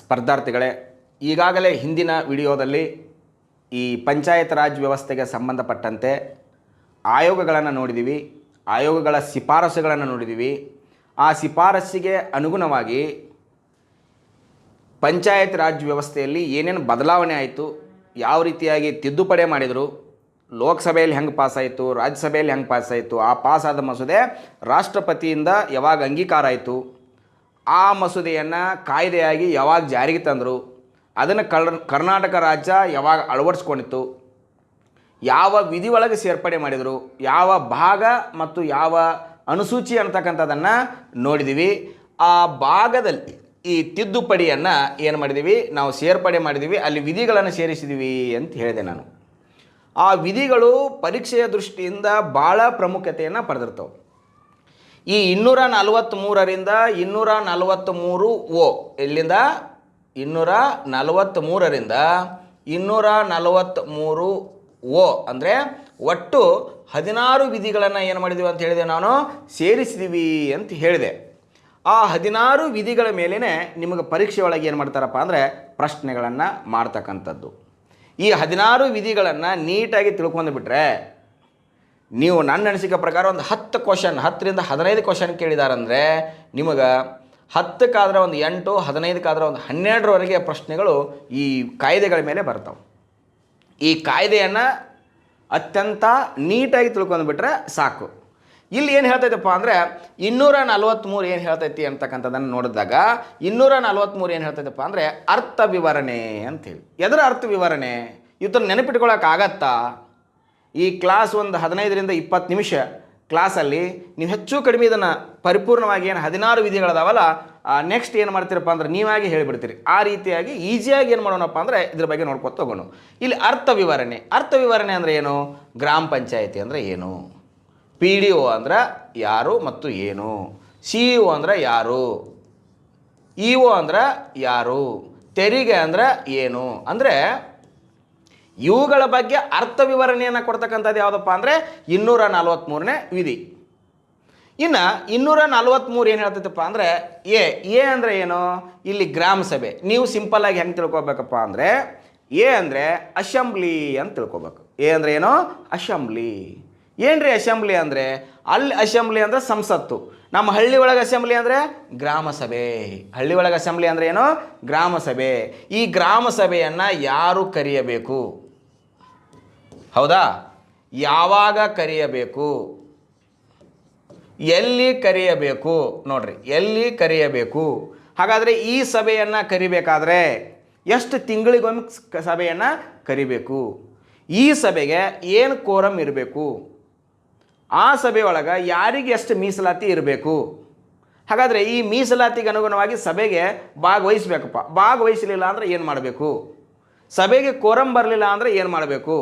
ಸ್ಪರ್ಧಾರ್ಥಿಗಳೇ, ಈಗಾಗಲೇ ಹಿಂದಿನ ವಿಡಿಯೋದಲ್ಲಿ ಈ ಪಂಚಾಯತ್ ರಾಜ್ ವ್ಯವಸ್ಥೆಗೆ ಸಂಬಂಧಪಟ್ಟಂತೆ ಆಯೋಗಗಳನ್ನು ನೋಡಿದ್ದೀವಿ ಆಯೋಗಗಳ ಶಿಫಾರಸುಗಳನ್ನು ನೋಡಿದ್ದೀವಿ ಆ ಶಿಫಾರಸ್ಸಿಗೆ ಅನುಗುಣವಾಗಿ ಪಂಚಾಯತ್ ರಾಜ್ ವ್ಯವಸ್ಥೆಯಲ್ಲಿ ಏನೇನು ಬದಲಾವಣೆ ಆಯಿತು, ಯಾವ ರೀತಿಯಾಗಿ ತಿದ್ದುಪಡಿ ಮಾಡಿದರು, ಲೋಕಸಭೆಯಲ್ಲಿ ಹೆಂಗೆ ಪಾಸಾಯಿತು ರಾಜ್ಯಸಭೆಯಲ್ಲಿ ಹೆಂಗೆ ಪಾಸಾಯಿತು ಆ ಪಾಸಾದ ಮಸೂದೆ ರಾಷ್ಟ್ರಪತಿಯಿಂದ ಯಾವಾಗ ಅಂಗೀಕಾರ ಆಯಿತು ಆ ಮಸೂದೆಯನ್ನು ಕಾಯ್ದೆಯಾಗಿ ಯಾವಾಗ ಜಾರಿಗೆ ತಂದರು, ಅದನ್ನು ಕರ್ ಕರ್ನಾಟಕ ರಾಜ್ಯ ಯಾವಾಗ ಅಳವಡಿಸ್ಕೊಂಡಿತ್ತು, ಯಾವ ವಿಧಿ ಒಳಗೆ ಸೇರ್ಪಡೆ ಮಾಡಿದರು, ಯಾವ ಭಾಗ ಮತ್ತು ಯಾವ ಅನುಸೂಚಿ ಅಂತಕ್ಕಂಥದ್ದನ್ನು ನೋಡಿದ್ದೀವಿ ಆ ಭಾಗದಲ್ಲಿ ಈ ತಿದ್ದುಪಡಿಯನ್ನು ಏನು ಮಾಡಿದ್ದೀವಿ ನಾವು ಸೇರ್ಪಡೆ ಮಾಡಿದ್ದೀವಿ ಅಲ್ಲಿ ವಿಧಿಗಳನ್ನು ಸೇರಿಸಿದ್ದೀವಿ ಅಂತ ಹೇಳಿದೆ ನಾನು. ಆ ವಿಧಿಗಳು ಪರೀಕ್ಷೆಯ ದೃಷ್ಟಿಯಿಂದ ಭಾಳ ಪ್ರಾಮುಖ್ಯತೆಯನ್ನು ಪಡೆದಿರ್ತವೆ. ಈ ಇನ್ನೂರ ನಲವತ್ತ್ಮೂರರಿಂದ ಇನ್ನೂರ ನಲವತ್ತ್ಮೂರು ಓ. ಎಲ್ಲಿಂದ? ಇನ್ನೂರ ನಲವತ್ತ್ಮೂರರಿಂದ ಇನ್ನೂರ ನಲವತ್ತ್ಮೂರು ಓ. ಅಂದರೆ ಒಟ್ಟು ಹದಿನಾರು ವಿಧಿಗಳನ್ನು ಏನು ಮಾಡಿದ್ದೀವಿ ಅಂತ ಹೇಳಿದೆ ನಾನು? ಸೇರಿಸಿದೀವಿ ಅಂತ ಹೇಳಿದೆ. ಆ ಹದಿನಾರು ವಿಧಿಗಳ ಮೇಲೇ ನಿಮಗೆ ಪರೀಕ್ಷೆ ಒಳಗೆ ಏನು ಮಾಡ್ತಾರಪ್ಪ ಅಂದರೆ ಪ್ರಶ್ನೆಗಳನ್ನು ಮಾಡ್ತಕ್ಕಂಥದ್ದು. ಈ ಹದಿನಾರು ವಿಧಿಗಳನ್ನು ನೀಟಾಗಿ ತಿಳ್ಕೊಂಡು ಬಿಟ್ರೆ ನೀವು ನನ್ನ ಅನಿಸಿಕೆ ಪ್ರಕಾರ ಒಂದು ಹತ್ತು ಕ್ವಶನ್ ಹತ್ತರಿಂದ ಹದಿನೈದು ಕ್ವಶನ್ ಕೇಳಿದಾರಂದರೆ ನಿಮಗೆ ಹತ್ತಕ್ಕಾದ್ರೆ ಒಂದು ಎಂಟು, ಹದಿನೈದಕ್ಕಾದ್ರೆ ಒಂದು ಹನ್ನೆರಡರವರೆಗೆ ಪ್ರಶ್ನೆಗಳು ಈ ಕಾಯ್ದೆಗಳ ಮೇಲೆ ಬರ್ತಾವೆ. ಈ ಕಾಯ್ದೆಯನ್ನು ಅತ್ಯಂತ ನೀಟಾಗಿ ತಿಳ್ಕೊಂಡ್ಬಿಟ್ರೆ ಸಾಕು. ಇಲ್ಲಿ ಏನು ಹೇಳ್ತೈತಪ್ಪ ಅಂದರೆ ಇನ್ನೂರ ನಲ್ವತ್ತ್ಮೂರು ಏನು ಹೇಳ್ತೈತಿ ಅಂತಕ್ಕಂಥದ್ದನ್ನು ನೋಡಿದಾಗ ಇನ್ನೂರ ನಲ್ವತ್ತ್ಮೂರು ಏನು ಹೇಳ್ತೈತಪ್ಪ ಅಂದರೆ ಅರ್ಥ ವಿವರಣೆ ಅಂತೇಳಿ ಎದರ ಅರ್ಥ ವಿವರಣೆ ಇವತ್ತನ್ನು ನೆನಪಿಟ್ಕೊಳ್ಳೋಕ್ಕಾಗತ್ತಾ ಈ ಕ್ಲಾಸ್ ಒಂದು ಹದಿನೈದರಿಂದ ಇಪ್ಪತ್ತು ನಿಮಿಷ ಕ್ಲಾಸಲ್ಲಿ, ನೀವು ಹೆಚ್ಚು ಕಡಿಮೆ ಇದನ್ನು ಪರಿಪೂರ್ಣವಾಗಿ ಏನು ಹದಿನಾರು ವಿಧಿಗಳದಾವಲ್ಲ ನೆಕ್ಸ್ಟ್ ಏನು ಮಾಡ್ತೀರಪ್ಪ ಅಂದ್ರೆ ನೀವಾಗೆ ಹೇಳಿಬಿಡ್ತೀರಿ. ಆ ರೀತಿಯಾಗಿ ಈಸಿಯಾಗಿ ಏನು ಮಾಡೋಣಪ್ಪ ಅಂದರೆ ಇದ್ರ ಬಗ್ಗೆ ನೋಡ್ಕೊತ ಹೋಗೋಣ. ಇಲ್ಲಿ ಅರ್ಥ ವಿವರಣೆ. ಅರ್ಥ ವಿವರಣೆ ಅಂದರೆ ಏನು? ಗ್ರಾಮ ಪಂಚಾಯತಿ ಅಂದರೆ ಏನು? ಪಿ ಡಿ ಒ ಅಂದ್ರೆ ಯಾರು ಮತ್ತು ಏನು? ಸಿ ಇ ಒ ಅಂದ್ರೆ ಯಾರು? ಇ ಒ ಅಂದ್ರೆ ಯಾರು? ತೆರಿಗೆ ಅಂದ್ರೆ ಏನು? ಅಂದರೆ ಇವುಗಳ ಬಗ್ಗೆ ಅರ್ಥ ವಿವರಣೆಯನ್ನು ಕೊಡ್ತಕ್ಕಂಥದ್ದು ಯಾವುದಪ್ಪ ಅಂದರೆ ಇನ್ನೂರ ನಲವತ್ತ್ಮೂರನೇ ವಿಧಿ. ಇನ್ನು ಇನ್ನೂರ ನಲ್ವತ್ತ್ಮೂರು ಏನು ಹೇಳ್ತೈತಪ್ಪ ಅಂದರೆ ಎ ಎ ಅಂದರೆ ಏನು? ಇಲ್ಲಿ ಗ್ರಾಮ ಸಭೆ. ನೀವು ಸಿಂಪಲ್ಲಾಗಿ ಹೆಂಗೆ ತಿಳ್ಕೊಬೇಕಪ್ಪ ಅಂದರೆ ಎ ಅಂದರೆ ಅಸೆಂಬ್ಲಿ ಅಂತ ತಿಳ್ಕೊಬೇಕು. ಎ ಅಂದರೆ ಏನು? ಅಸೆಂಬ್ಲಿ. ಏನ್ರಿ ಅಸೆಂಬ್ಲಿ ಅಂದರೆ? ಅಲ್ಲಿ ಅಸೆಂಬ್ಲಿ ಅಂದರೆ ಸಂಸತ್ತು. ನಮ್ಮ ಹಳ್ಳಿ ಒಳಗೆ ಅಸೆಂಬ್ಲಿ ಅಂದರೆ ಗ್ರಾಮ ಸಭೆ. ಹಳ್ಳಿ ಒಳಗೆ ಅಸೆಂಬ್ಲಿ ಅಂದರೆ ಏನು? ಗ್ರಾಮ ಸಭೆ. ಈ ಗ್ರಾಮ ಸಭೆಯನ್ನು ಯಾರು ಕರೆಯಬೇಕು? ಹೌದಾ? ಯಾವಾಗ ಕರೆಯಬೇಕು? ಎಲ್ಲಿ ಕರೆಯಬೇಕು? ನೋಡ್ರಿ, ಎಲ್ಲಿ ಕರೆಯಬೇಕು? ಹಾಗಾದರೆ ಈ ಸಭೆಯನ್ನು ಕರಿಬೇಕಾದ್ರೆ ಎಷ್ಟು ತಿಂಗಳಿಗೊಮ್ಮೆ ಸಭೆಯನ್ನು ಕರಿಬೇಕು? ಈ ಸಭೆಗೆ ಏನು ಕೋರಂ ಇರಬೇಕು? ಆ ಸಭೆಯೊಳಗೆ ಯಾರಿಗೆ ಎಷ್ಟು ಮೀಸಲಾತಿ ಇರಬೇಕು? ಹಾಗಾದರೆ ಈ ಮೀಸಲಾತಿಗೆ ಅನುಗುಣವಾಗಿ ಸಭೆಗೆ ಭಾಗವಹಿಸ್ಬೇಕಪ್ಪ. ಭಾಗವಹಿಸಲಿಲ್ಲ ಅಂದರೆ ಏನು ಮಾಡಬೇಕು? ಸಭೆಗೆ ಕೋರಂ ಬರಲಿಲ್ಲ ಅಂದರೆ ಏನು ಮಾಡಬೇಕು?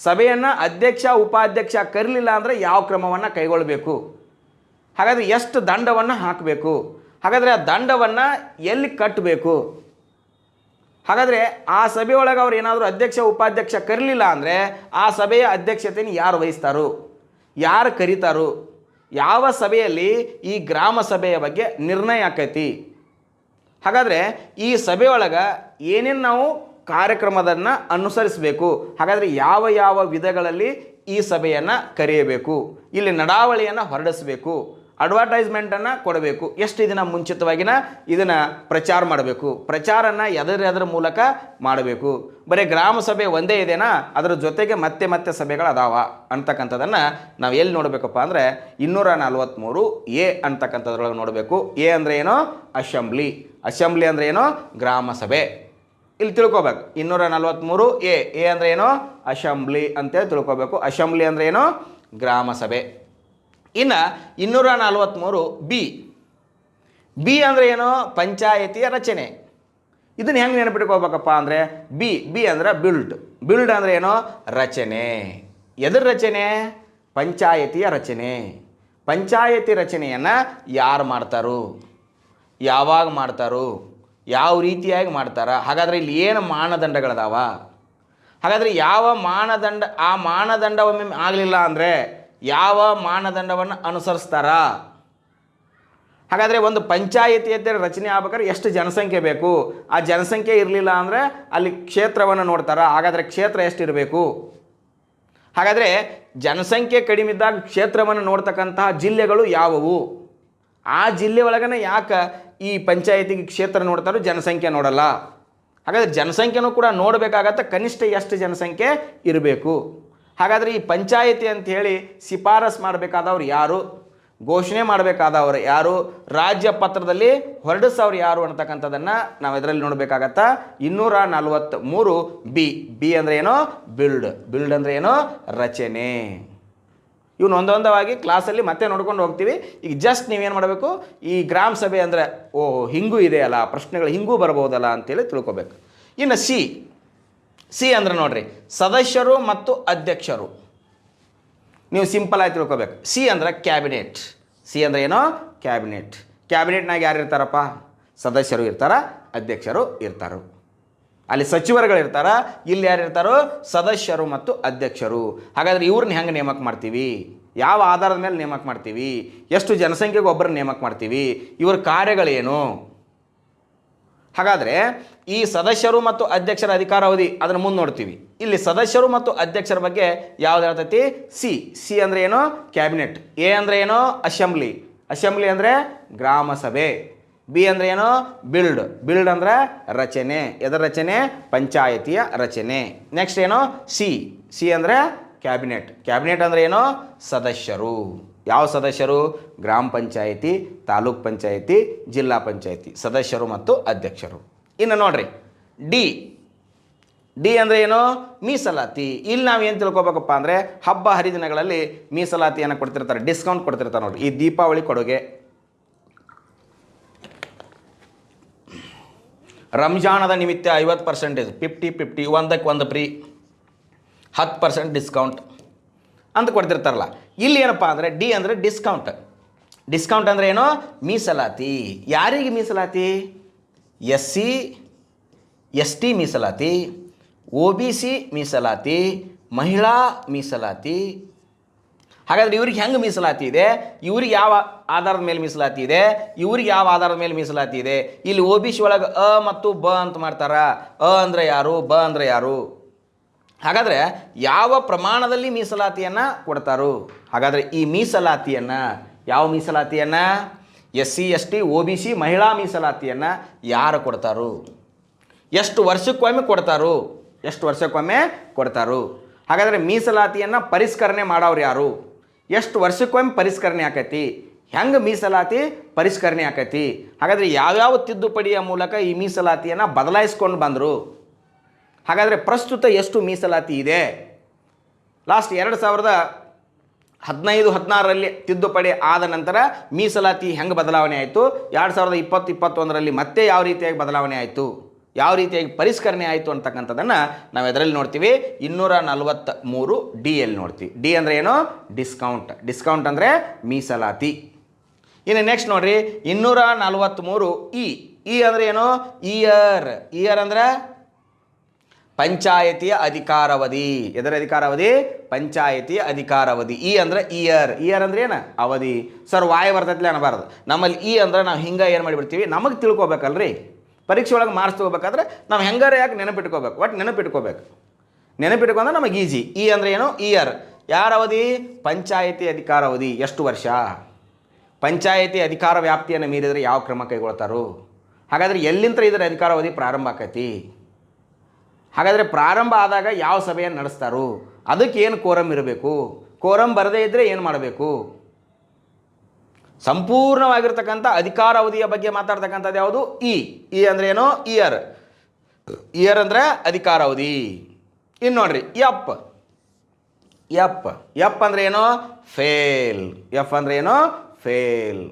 ಸಭೆಯನ್ನು ಅಧ್ಯಕ್ಷ, ಉಪಾಧ್ಯಕ್ಷ ಕರೀಲಿಲ್ಲ ಅಂದರೆ ಯಾವ ಕ್ರಮವನ್ನು ಕೈಗೊಳ್ಳಬೇಕು ಹಾಗಾದರೆ ಎಷ್ಟು ದಂಡವನ್ನು ಹಾಕಬೇಕು? ಹಾಗಾದರೆ ಆ ದಂಡವನ್ನು ಎಲ್ಲಿ ಕಟ್ಟಬೇಕು ಹಾಗಾದರೆ ಆ ಸಭೆಯೊಳಗೆ ಅವ್ರು ಏನಾದರೂ ಅಧ್ಯಕ್ಷ, ಉಪಾಧ್ಯಕ್ಷ ಕರಲಿಲ್ಲ ಅಂದರೆ ಆ ಸಭೆಯ ಅಧ್ಯಕ್ಷತೆಯನ್ನು ಯಾರು ವಹಿಸ್ತಾರೋ? ಯಾರು ಕರೀತಾರೋ? ಯಾವ ಸಭೆಯಲ್ಲಿ ಈ ಗ್ರಾಮ ಸಭೆಯ ಬಗ್ಗೆ ನಿರ್ಣಯ ಆಕೈತಿ? ಹಾಗಾದರೆ ಈ ಸಭೆಯೊಳಗೆ ಏನೇನು ನಾವು ಕಾರ್ಯಕ್ರಮದನ್ನು ಅನುಸರಿಸಬೇಕು? ಹಾಗಾದರೆ ಯಾವ ಯಾವ ವಿಧಗಳಲ್ಲಿ ಈ ಸಭೆಯನ್ನು ಕರೆಯಬೇಕು? ಇಲ್ಲಿ ನಡಾವಳಿಯನ್ನು ಹೊರಡಿಸಬೇಕು? ಅಡ್ವರ್ಟೈಸ್ಮೆಂಟನ್ನು ಕೊಡಬೇಕು. ಎಷ್ಟು ಇದನ್ನು ಮುಂಚಿತವಾಗಿನ ಇದನ್ನು ಪ್ರಚಾರ ಮಾಡಬೇಕು. ಪ್ರಚಾರನ ಎದರ ಎದರ ಮೂಲಕ ಮಾಡಬೇಕು. ಬರೀ ಗ್ರಾಮ ಸಭೆ ಒಂದೇ ಇದೆನಾ? ಅದರ ಜೊತೆಗೆ ಮತ್ತೆ ಮತ್ತೆ ಸಭೆಗಳು ಅದಾವ ಅಂತಕ್ಕಂಥದ್ದನ್ನು ನಾವು ಎಲ್ಲಿ ನೋಡಬೇಕಪ್ಪ ಅಂದರೆ ಇನ್ನೂರ ಎ ಅಂತಕ್ಕಂಥದ್ರೊಳಗೆ ನೋಡಬೇಕು. ಎ ಅಂದರೆ ಏನು? ಅಸೆಂಬ್ಲಿ. ಅಸೆಂಬ್ಲಿ ಅಂದರೆ ಏನು? ಗ್ರಾಮ ಸಭೆ. ಇಲ್ಲಿ ತಿಳ್ಕೊಬೇಕು. ಇನ್ನೂರ ನಲ್ವತ್ತ್ಮೂರು ಎ. ಎ ಅಂದರೆ ಏನು? ಅಸೆಂಬ್ಲಿ ಅಂತೇಳಿ ತಿಳ್ಕೊಬೇಕು. ಅಸೆಂಬ್ಲಿ ಅಂದರೆ ಏನು? ಗ್ರಾಮ ಸಭೆ. ಇನ್ನು ಇನ್ನೂರ ನಲ್ವತ್ತ್ಮೂರು ಬಿ. ಬಿ ಅಂದರೆ ಏನು? ಪಂಚಾಯತಿಯ ರಚನೆ. ಇದನ್ನು ಹೆಂಗೆ ನೆನಪಿಟ್ಕೋಬೇಕಪ್ಪ ಅಂದರೆ ಬಿ ಬಿ ಅಂದರೆ ಬಿಲ್ಡ್ ಬಿಲ್ಡ್ ಅಂದರೆ ಏನು? ರಚನೆ. ಎದುರು ರಚನೆ? ಪಂಚಾಯತಿಯ ರಚನೆ. ಪಂಚಾಯತಿ ರಚನೆಯನ್ನು ಯಾರು ಮಾಡ್ತಾರೋ? ಯಾವಾಗ ಮಾಡ್ತಾರೋ? ಯಾವ ರೀತಿಯಾಗಿ ಮಾಡ್ತಾರ? ಹಾಗಾದರೆ ಇಲ್ಲಿ ಏನು ಮಾನದಂಡಗಳದಾವ? ಹಾಗಾದರೆ ಯಾವ ಮಾನದಂಡ, ಆ ಮಾನದಂಡ ಒಮ್ಮೆ ಆಗಲಿಲ್ಲ ಅಂದರೆ ಯಾವ ಮಾನದಂಡವನ್ನು ಅನುಸರಿಸ್ತಾರ? ಹಾಗಾದರೆ ಒಂದು ಪಂಚಾಯಿತಿ ರಚನೆ ಆಗ್ಬೇಕಾದ್ರೆ ಎಷ್ಟು ಜನಸಂಖ್ಯೆ ಬೇಕು? ಆ ಜನಸಂಖ್ಯೆ ಇರಲಿಲ್ಲ ಅಂದರೆ ಅಲ್ಲಿ ಕ್ಷೇತ್ರವನ್ನು ನೋಡ್ತಾರ, ಹಾಗಾದರೆ ಕ್ಷೇತ್ರ ಎಷ್ಟಿರಬೇಕು? ಹಾಗಾದರೆ ಜನಸಂಖ್ಯೆ ಕಡಿಮೆ ಇದ್ದಾಗ ಕ್ಷೇತ್ರವನ್ನು ನೋಡ್ತಕ್ಕಂತಹ ಜಿಲ್ಲೆಗಳು ಯಾವುವು? ಆ ಜಿಲ್ಲೆ ಒಳಗನೆ ಯಾಕೆ ಈ ಪಂಚಾಯತಿಗೆ ಕ್ಷೇತ್ರ ನೋಡ್ತಾರೋ ಜನಸಂಖ್ಯೆ ನೋಡಲ್ಲ. ಹಾಗಾದರೆ ಜನಸಂಖ್ಯೆನೂ ಕೂಡ ನೋಡಬೇಕಾಗತ್ತೆ ಕನಿಷ್ಠ ಎಷ್ಟು ಜನಸಂಖ್ಯೆ ಇರಬೇಕು? ಹಾಗಾದರೆ ಈ ಪಂಚಾಯಿತಿ ಅಂತ ಹೇಳಿ ಶಿಫಾರಸ್ ಮಾಡಬೇಕಾದವ್ರು ಯಾರು? ಘೋಷಣೆ ಮಾಡಬೇಕಾದವರು ಯಾರು? ರಾಜ್ಯ ಪತ್ರದಲ್ಲಿ ಹೊರಡಿಸೋರು ಯಾರು ಅಂತಕ್ಕಂಥದ್ದನ್ನು ನಾವು ಇದರಲ್ಲಿ ನೋಡಬೇಕಾಗತ್ತಾ. ಇನ್ನೂರ ನಲವತ್ತ್ ಮೂರು ಬಿ. ಬಿ ಅಂದರೆ ಏನೋ? ಬಿಲ್ಡ್. ಬಿಲ್ಡ್ ಅಂದರೆ ಏನೋ? ರಚನೆ. ಇವನು ಒಂದೊಂದವಾಗಿ ಕ್ಲಾಸಲ್ಲಿ ಮತ್ತೆ ನೋಡ್ಕೊಂಡು ಹೋಗ್ತೀವಿ. ಈಗ ಜಸ್ಟ್ ನೀವೇನು ಮಾಡಬೇಕು? ಈ ಗ್ರಾಮ ಸಭೆ ಅಂದರೆ ಓ ಹಿಂಗೂ ಇದೆಯಲ್ಲ ಪ್ರಶ್ನೆಗಳು ಹಿಂಗೂ ಬರ್ಬೋದಲ್ಲ ಅಂತೇಳಿ ತಿಳ್ಕೊಬೇಕು. ಇನ್ನು ಸಿ. ಸಿ ಅಂದ್ರೆ ನೋಡ್ರಿ, ಸದಸ್ಯರು ಮತ್ತು ಅಧ್ಯಕ್ಷರು. ನೀವು ಸಿಂಪಲ್ ಆಗಿ ತಿಳ್ಕೊಬೇಕು. ಸಿ ಅಂದ್ರೆ ಕ್ಯಾಬಿನೆಟ್ ಸಿ ಅಂದ್ರೆ ಏನೋ? ಕ್ಯಾಬಿನೆಟ್ ಕ್ಯಾಬಿನೆಟ್ನಾಗ ಯಾರು ಇರ್ತಾರಪ್ಪ? ಸದಸ್ಯರು ಇರ್ತಾರ, ಅಧ್ಯಕ್ಷರು ಇರ್ತಾರೋ. ಅಲ್ಲಿ ಸಚಿವರುಗಳು ಇರ್ತಾರ, ಇಲ್ಲಿ ಯಾರು ಇರ್ತಾರೋ? ಸದಸ್ಯರು ಮತ್ತು ಅಧ್ಯಕ್ಷರು. ಹಾಗಾದ್ರೆ ಇವ್ರನ್ನ ಹೆಂಗೆ ನೇಮಕ ಮಾಡ್ತೀವಿ? ಯಾವ ಆಧಾರದ ಮೇಲೆ ನೇಮಕ ಮಾಡ್ತೀವಿ? ಎಷ್ಟು ಜನಸಂಖ್ಯೆಗೆ ಒಬ್ಬರನ್ನ ನೇಮಕ ಮಾಡ್ತೀವಿ? ಇವ್ರ ಕಾರ್ಯಗಳೇನು? ಹಾಗಾದರೆ ಈ ಸದಸ್ಯರು ಮತ್ತು ಅಧ್ಯಕ್ಷರ ಅಧಿಕಾರಾವಧಿ ಅದನ್ನು ಮುಂದೆ ನೋಡ್ತೀವಿ. ಇಲ್ಲಿ ಸದಸ್ಯರು ಮತ್ತು ಅಧ್ಯಕ್ಷರ ಬಗ್ಗೆ ಯಾವ್ದು ಹೇಳ್ತೈತಿ? ಸಿ. ಸಿ ಅಂದರೆ ಏನು? ಕ್ಯಾಬಿನೆಟ್. ಎ ಅಂದರೆ ಏನು? ಅಸೆಂಬ್ಲಿ. ಅಸೆಂಬ್ಲಿ ಅಂದರೆ ಗ್ರಾಮ ಸಭೆ. ಬಿ ಅಂದರೆ ಏನು? ಬಿಲ್ಡ್. ಬಿಲ್ಡ್ ಅಂದರೆ ರಚನೆ. ಎದರ ರಚನೆ? ಪಂಚಾಯತಿಯ ರಚನೆ. ನೆಕ್ಸ್ಟ್ ಏನು? ಸಿ. ಸಿ ಅಂದರೆ ಕ್ಯಾಬಿನೆಟ್. ಕ್ಯಾಬಿನೆಟ್ ಅಂದರೆ ಏನು? ಸದಸ್ಯರು. ಯಾವ ಸದಸ್ಯರು? ಗ್ರಾಮ ಪಂಚಾಯಿತಿ, ತಾಲೂಕ್ ಪಂಚಾಯಿತಿ, ಜಿಲ್ಲಾ ಪಂಚಾಯಿತಿ ಸದಸ್ಯರು ಮತ್ತು ಅಧ್ಯಕ್ಷರು. ಇನ್ನು ನೋಡ್ರಿ, ಡಿ. ಡಿ ಅಂದರೆ ಏನು? ಮೀಸಲಾತಿ. ಇಲ್ಲಿ ನಾವು ಏನು ತಿಳ್ಕೊಬೇಕಪ್ಪ ಅಂದರೆ ಹಬ್ಬ ಹರಿದಿನಗಳಲ್ಲಿ ಮೀಸಲಾತಿಯನ್ನು ಕೊಡ್ತಿರ್ತಾರೆ ಡಿಸ್ಕೌಂಟ್ ಕೊಡ್ತಿರ್ತಾರೆ ನೋಡ್ರಿ. ಈ ದೀಪಾವಳಿ ಕೊಡುಗೆ. ರಂಜಾನದ ನಿಮಿತ್ತ ಐವತ್ತು ಪರ್ಸೆಂಟೇಜ್ ಫಿಫ್ಟಿ ಫಿಫ್ಟಿ ಒಂದಕ್ಕೆ ಒಂದು ಫ್ರೀ ಹತ್ತು ಪರ್ಸೆಂಟ್ ಡಿಸ್ಕೌಂಟ್ ಅಂತ ಕೊಡ್ತಿರ್ತಾರಲ್ಲ. ಇಲ್ಲಿ ಏನಪ್ಪ ಅಂದರೆ ಡಿ ಅಂದರೆ ಡಿಸ್ಕೌಂಟ್ ಡಿಸ್ಕೌಂಟ್ ಅಂದರೆ ಏನೋ? ಮೀಸಲಾತಿ. ಯಾರಿಗೆ ಮೀಸಲಾತಿ? ಎಸ್ ಸಿ, ಎಸ್ ಟಿ ಮೀಸಲಾತಿ ಒ ಬಿ ಸಿ ಮೀಸಲಾತಿ, ಮಹಿಳಾ ಮೀಸಲಾತಿ. ಹಾಗಾದ್ರೆ ಇವ್ರಿಗೆ ಹೆಂಗೆ ಮೀಸಲಾತಿ ಇದೆ? ಇವ್ರಿಗೆ ಯಾವ ಆಧಾರದ ಮೇಲೆ ಮೀಸಲಾತಿ ಇದೆ? ಇವ್ರಿಗೆ ಯಾವ ಆಧಾರದ ಮೇಲೆ ಮೀಸಲಾತಿ ಇದೆ? ಇಲ್ಲಿ ಒ ಬಿ ಸಿ ಒಳಗೆ ಅ ಮತ್ತು ಬ ಅಂತ ಮಾಡ್ತಾರ. ಅ ಅಂದರೆ ಯಾರು? ಬ ಅಂದರೆ ಯಾರು? ಹಾಗಾದರೆ ಯಾವ ಪ್ರಮಾಣದಲ್ಲಿ ಮೀಸಲಾತಿಯನ್ನು ಕೊಡ್ತಾರೋ, ಹಾಗಾದರೆ ಈ ಮೀಸಲಾತಿಯನ್ನು, ಯಾವ ಮೀಸಲಾತಿಯನ್ನು? S C, S T O B C ಮಹಿಳಾ ಮೀಸಲಾತಿಯನ್ನು ಯಾರು ಕೊಡ್ತಾರೋ? ಎಷ್ಟು ವರ್ಷಕ್ಕೊಮ್ಮೆ ಕೊಡ್ತಾರೋ? ಎಷ್ಟು ವರ್ಷಕ್ಕೊಮ್ಮೆ ಕೊಡ್ತಾರೋ? ಹಾಗಾದರೆ ಮೀಸಲಾತಿಯನ್ನು ಪರಿಷ್ಕರಣೆ ಮಾಡೋರು ಯಾರು? ಎಷ್ಟು ವರ್ಷಕ್ಕೊಮ್ಮೆ ಪರಿಷ್ಕರಣೆ ಆಕೈತಿ? ಹೆಂಗೆ ಮೀಸಲಾತಿ ಪರಿಷ್ಕರಣೆ ಆಕೈತಿ? ಹಾಗಾದರೆ ಯಾವ್ಯಾವ ತಿದ್ದುಪಡಿಯ ಮೂಲಕ ಈ ಮೀಸಲಾತಿಯನ್ನು ಬದಲಾಯಿಸ್ಕೊಂಡು ಬಂದರು? ಹಾಗಾದರೆ ಪ್ರಸ್ತುತ ಎಷ್ಟು ಮೀಸಲಾತಿ ಇದೆ? ಲಾಸ್ಟ್ ಎರಡು ಸಾವಿರದ ಹದಿನೈದು, ಹದಿನಾರರಲ್ಲಿ ತಿದ್ದುಪಡಿ ಆದ ನಂತರ ಮೀಸಲಾತಿ ಹೆಂಗೆ ಬದಲಾವಣೆ ಆಯಿತು? ಎರಡು ಸಾವಿರದ ಇಪ್ಪತ್ತು, ಇಪ್ಪತ್ತೊಂದರಲ್ಲಿ ಮತ್ತೆ ಯಾವ ರೀತಿಯಾಗಿ ಬದಲಾವಣೆ ಆಯಿತು? ಯಾವ ರೀತಿಯಾಗಿ ಪರಿಷ್ಕರಣೆ ಆಯಿತು ಅಂತಕ್ಕಂಥದ್ದನ್ನು ನಾವು ಎದರಲ್ಲಿ ನೋಡ್ತೀವಿ. ಇನ್ನೂರ ನಲವತ್ತ ಮೂರು ಡಿ ಎಲ್ಲಿ ನೋಡ್ತೀವಿ. ಡಿ ಅಂದರೆ ಏನು? ಡಿಸ್ಕೌಂಟ್. ಡಿಸ್ಕೌಂಟ್ ಅಂದರೆ ಮೀಸಲಾತಿ. ಇನ್ನು ನೆಕ್ಸ್ಟ್ ನೋಡಿರಿ. ಇನ್ನೂರ ನಲವತ್ತ್ಮೂರು ಇ ಇ ಅಂದರೆ ಏನು? ಇಯರ್ ಇಯರ್ ಅಂದ್ರೆ? ಪಂಚಾಯತಿಯ ಅಧಿಕಾರಾವಧಿ. ಎದರ ಅಧಿಕಾರಾವಧಿ? ಪಂಚಾಯತಿಯ ಅಧಿಕಾರಾವಧಿ. ಇ ಅಂದ್ರೆ ಇಯರ್ ಇಯರ್ ಅಂದ್ರೆ ಏನು? ಅವಧಿ. ಸರ್ ವಾಯ್ ಬರ್ತೈತಿಲ್ಲ ಅನ್ನಬಾರ್ದು ನಮ್ಮಲ್ಲಿ ಈ ಅಂದ್ರೆ ನಾವು ಹಿಂಗೆ ಏನು ಮಾಡಿಬಿಡ್ತೀವಿ? ನಮಗೆ ತಿಳ್ಕೊಬೇಕಲ್ರಿ. ಪರೀಕ್ಷೆ ಒಳಗೆ ಮಾರ್ಕ್ಸ್ ತಗೋಬೇಕಾದ್ರೆ ನಾವು ಹೆಂಗಾರ ಯಾಕೆ ನೆನಪಿಟ್ಕೋಬೇಕು? ಒಟ್ಟು ನೆನಪಿಟ್ಕೋಬೇಕು. ನೆನಪಿಟ್ಕೊಂಡ್ರೆ ನಮಗೆ ಈಜಿ ಇ ಅಂದ್ರೆ ಏನು? ಇಯರ್ ಯಾರ ಅವಧಿ? ಪಂಚಾಯತಿ ಅಧಿಕಾರಾವಧಿ. ಎಷ್ಟು ವರ್ಷ? ಪಂಚಾಯತಿ ಅಧಿಕಾರ ವ್ಯಾಪ್ತಿಯನ್ನು ಮೀರಿದರೆ ಯಾವ ಕ್ರಮ ಕೈಗೊಳ್ತಾರೋ? ಹಾಗಾದರೆ ಎಲ್ಲಿಂದ ಇದರ ಅಧಿಕಾರಾವಧಿ ಪ್ರಾರಂಭ ಆಕೈತಿ? ಹಾಗಾದರೆ ಪ್ರಾರಂಭ ಆದಾಗ ಯಾವ ಸಭೆಯನ್ನು ನಡೆಸ್ತಾರೋ? ಅದಕ್ಕೆ ಏನು ಕೋರಂ ಇರಬೇಕು? ಕೋರಂ ಬರದೇ ಇದ್ದರೆ ಏನು ಮಾಡಬೇಕು? ಸಂಪೂರ್ಣವಾಗಿರ್ತಕ್ಕಂಥ ಅಧಿಕಾರಾವಧಿಯ ಬಗ್ಗೆ ಮಾತಾಡ್ತಕ್ಕಂಥದ್ದು ಯಾವುದು? ಇ ಇ ಅಂದರೆ ಏನು? ಇಯರ್ ಇಯರ್ ಅಂದರೆ ಅಧಿಕಾರಾವಧಿ ಇನ್ನು ನೋಡ್ರಿ ಎಪ್ ಎಪ್ ಎಪ್ ಅಂದ್ರೆ ಏನು? ಫೇಲ್ ಎಫ್ ಅಂದ್ರೆ ಏನು? ಫೇಲ್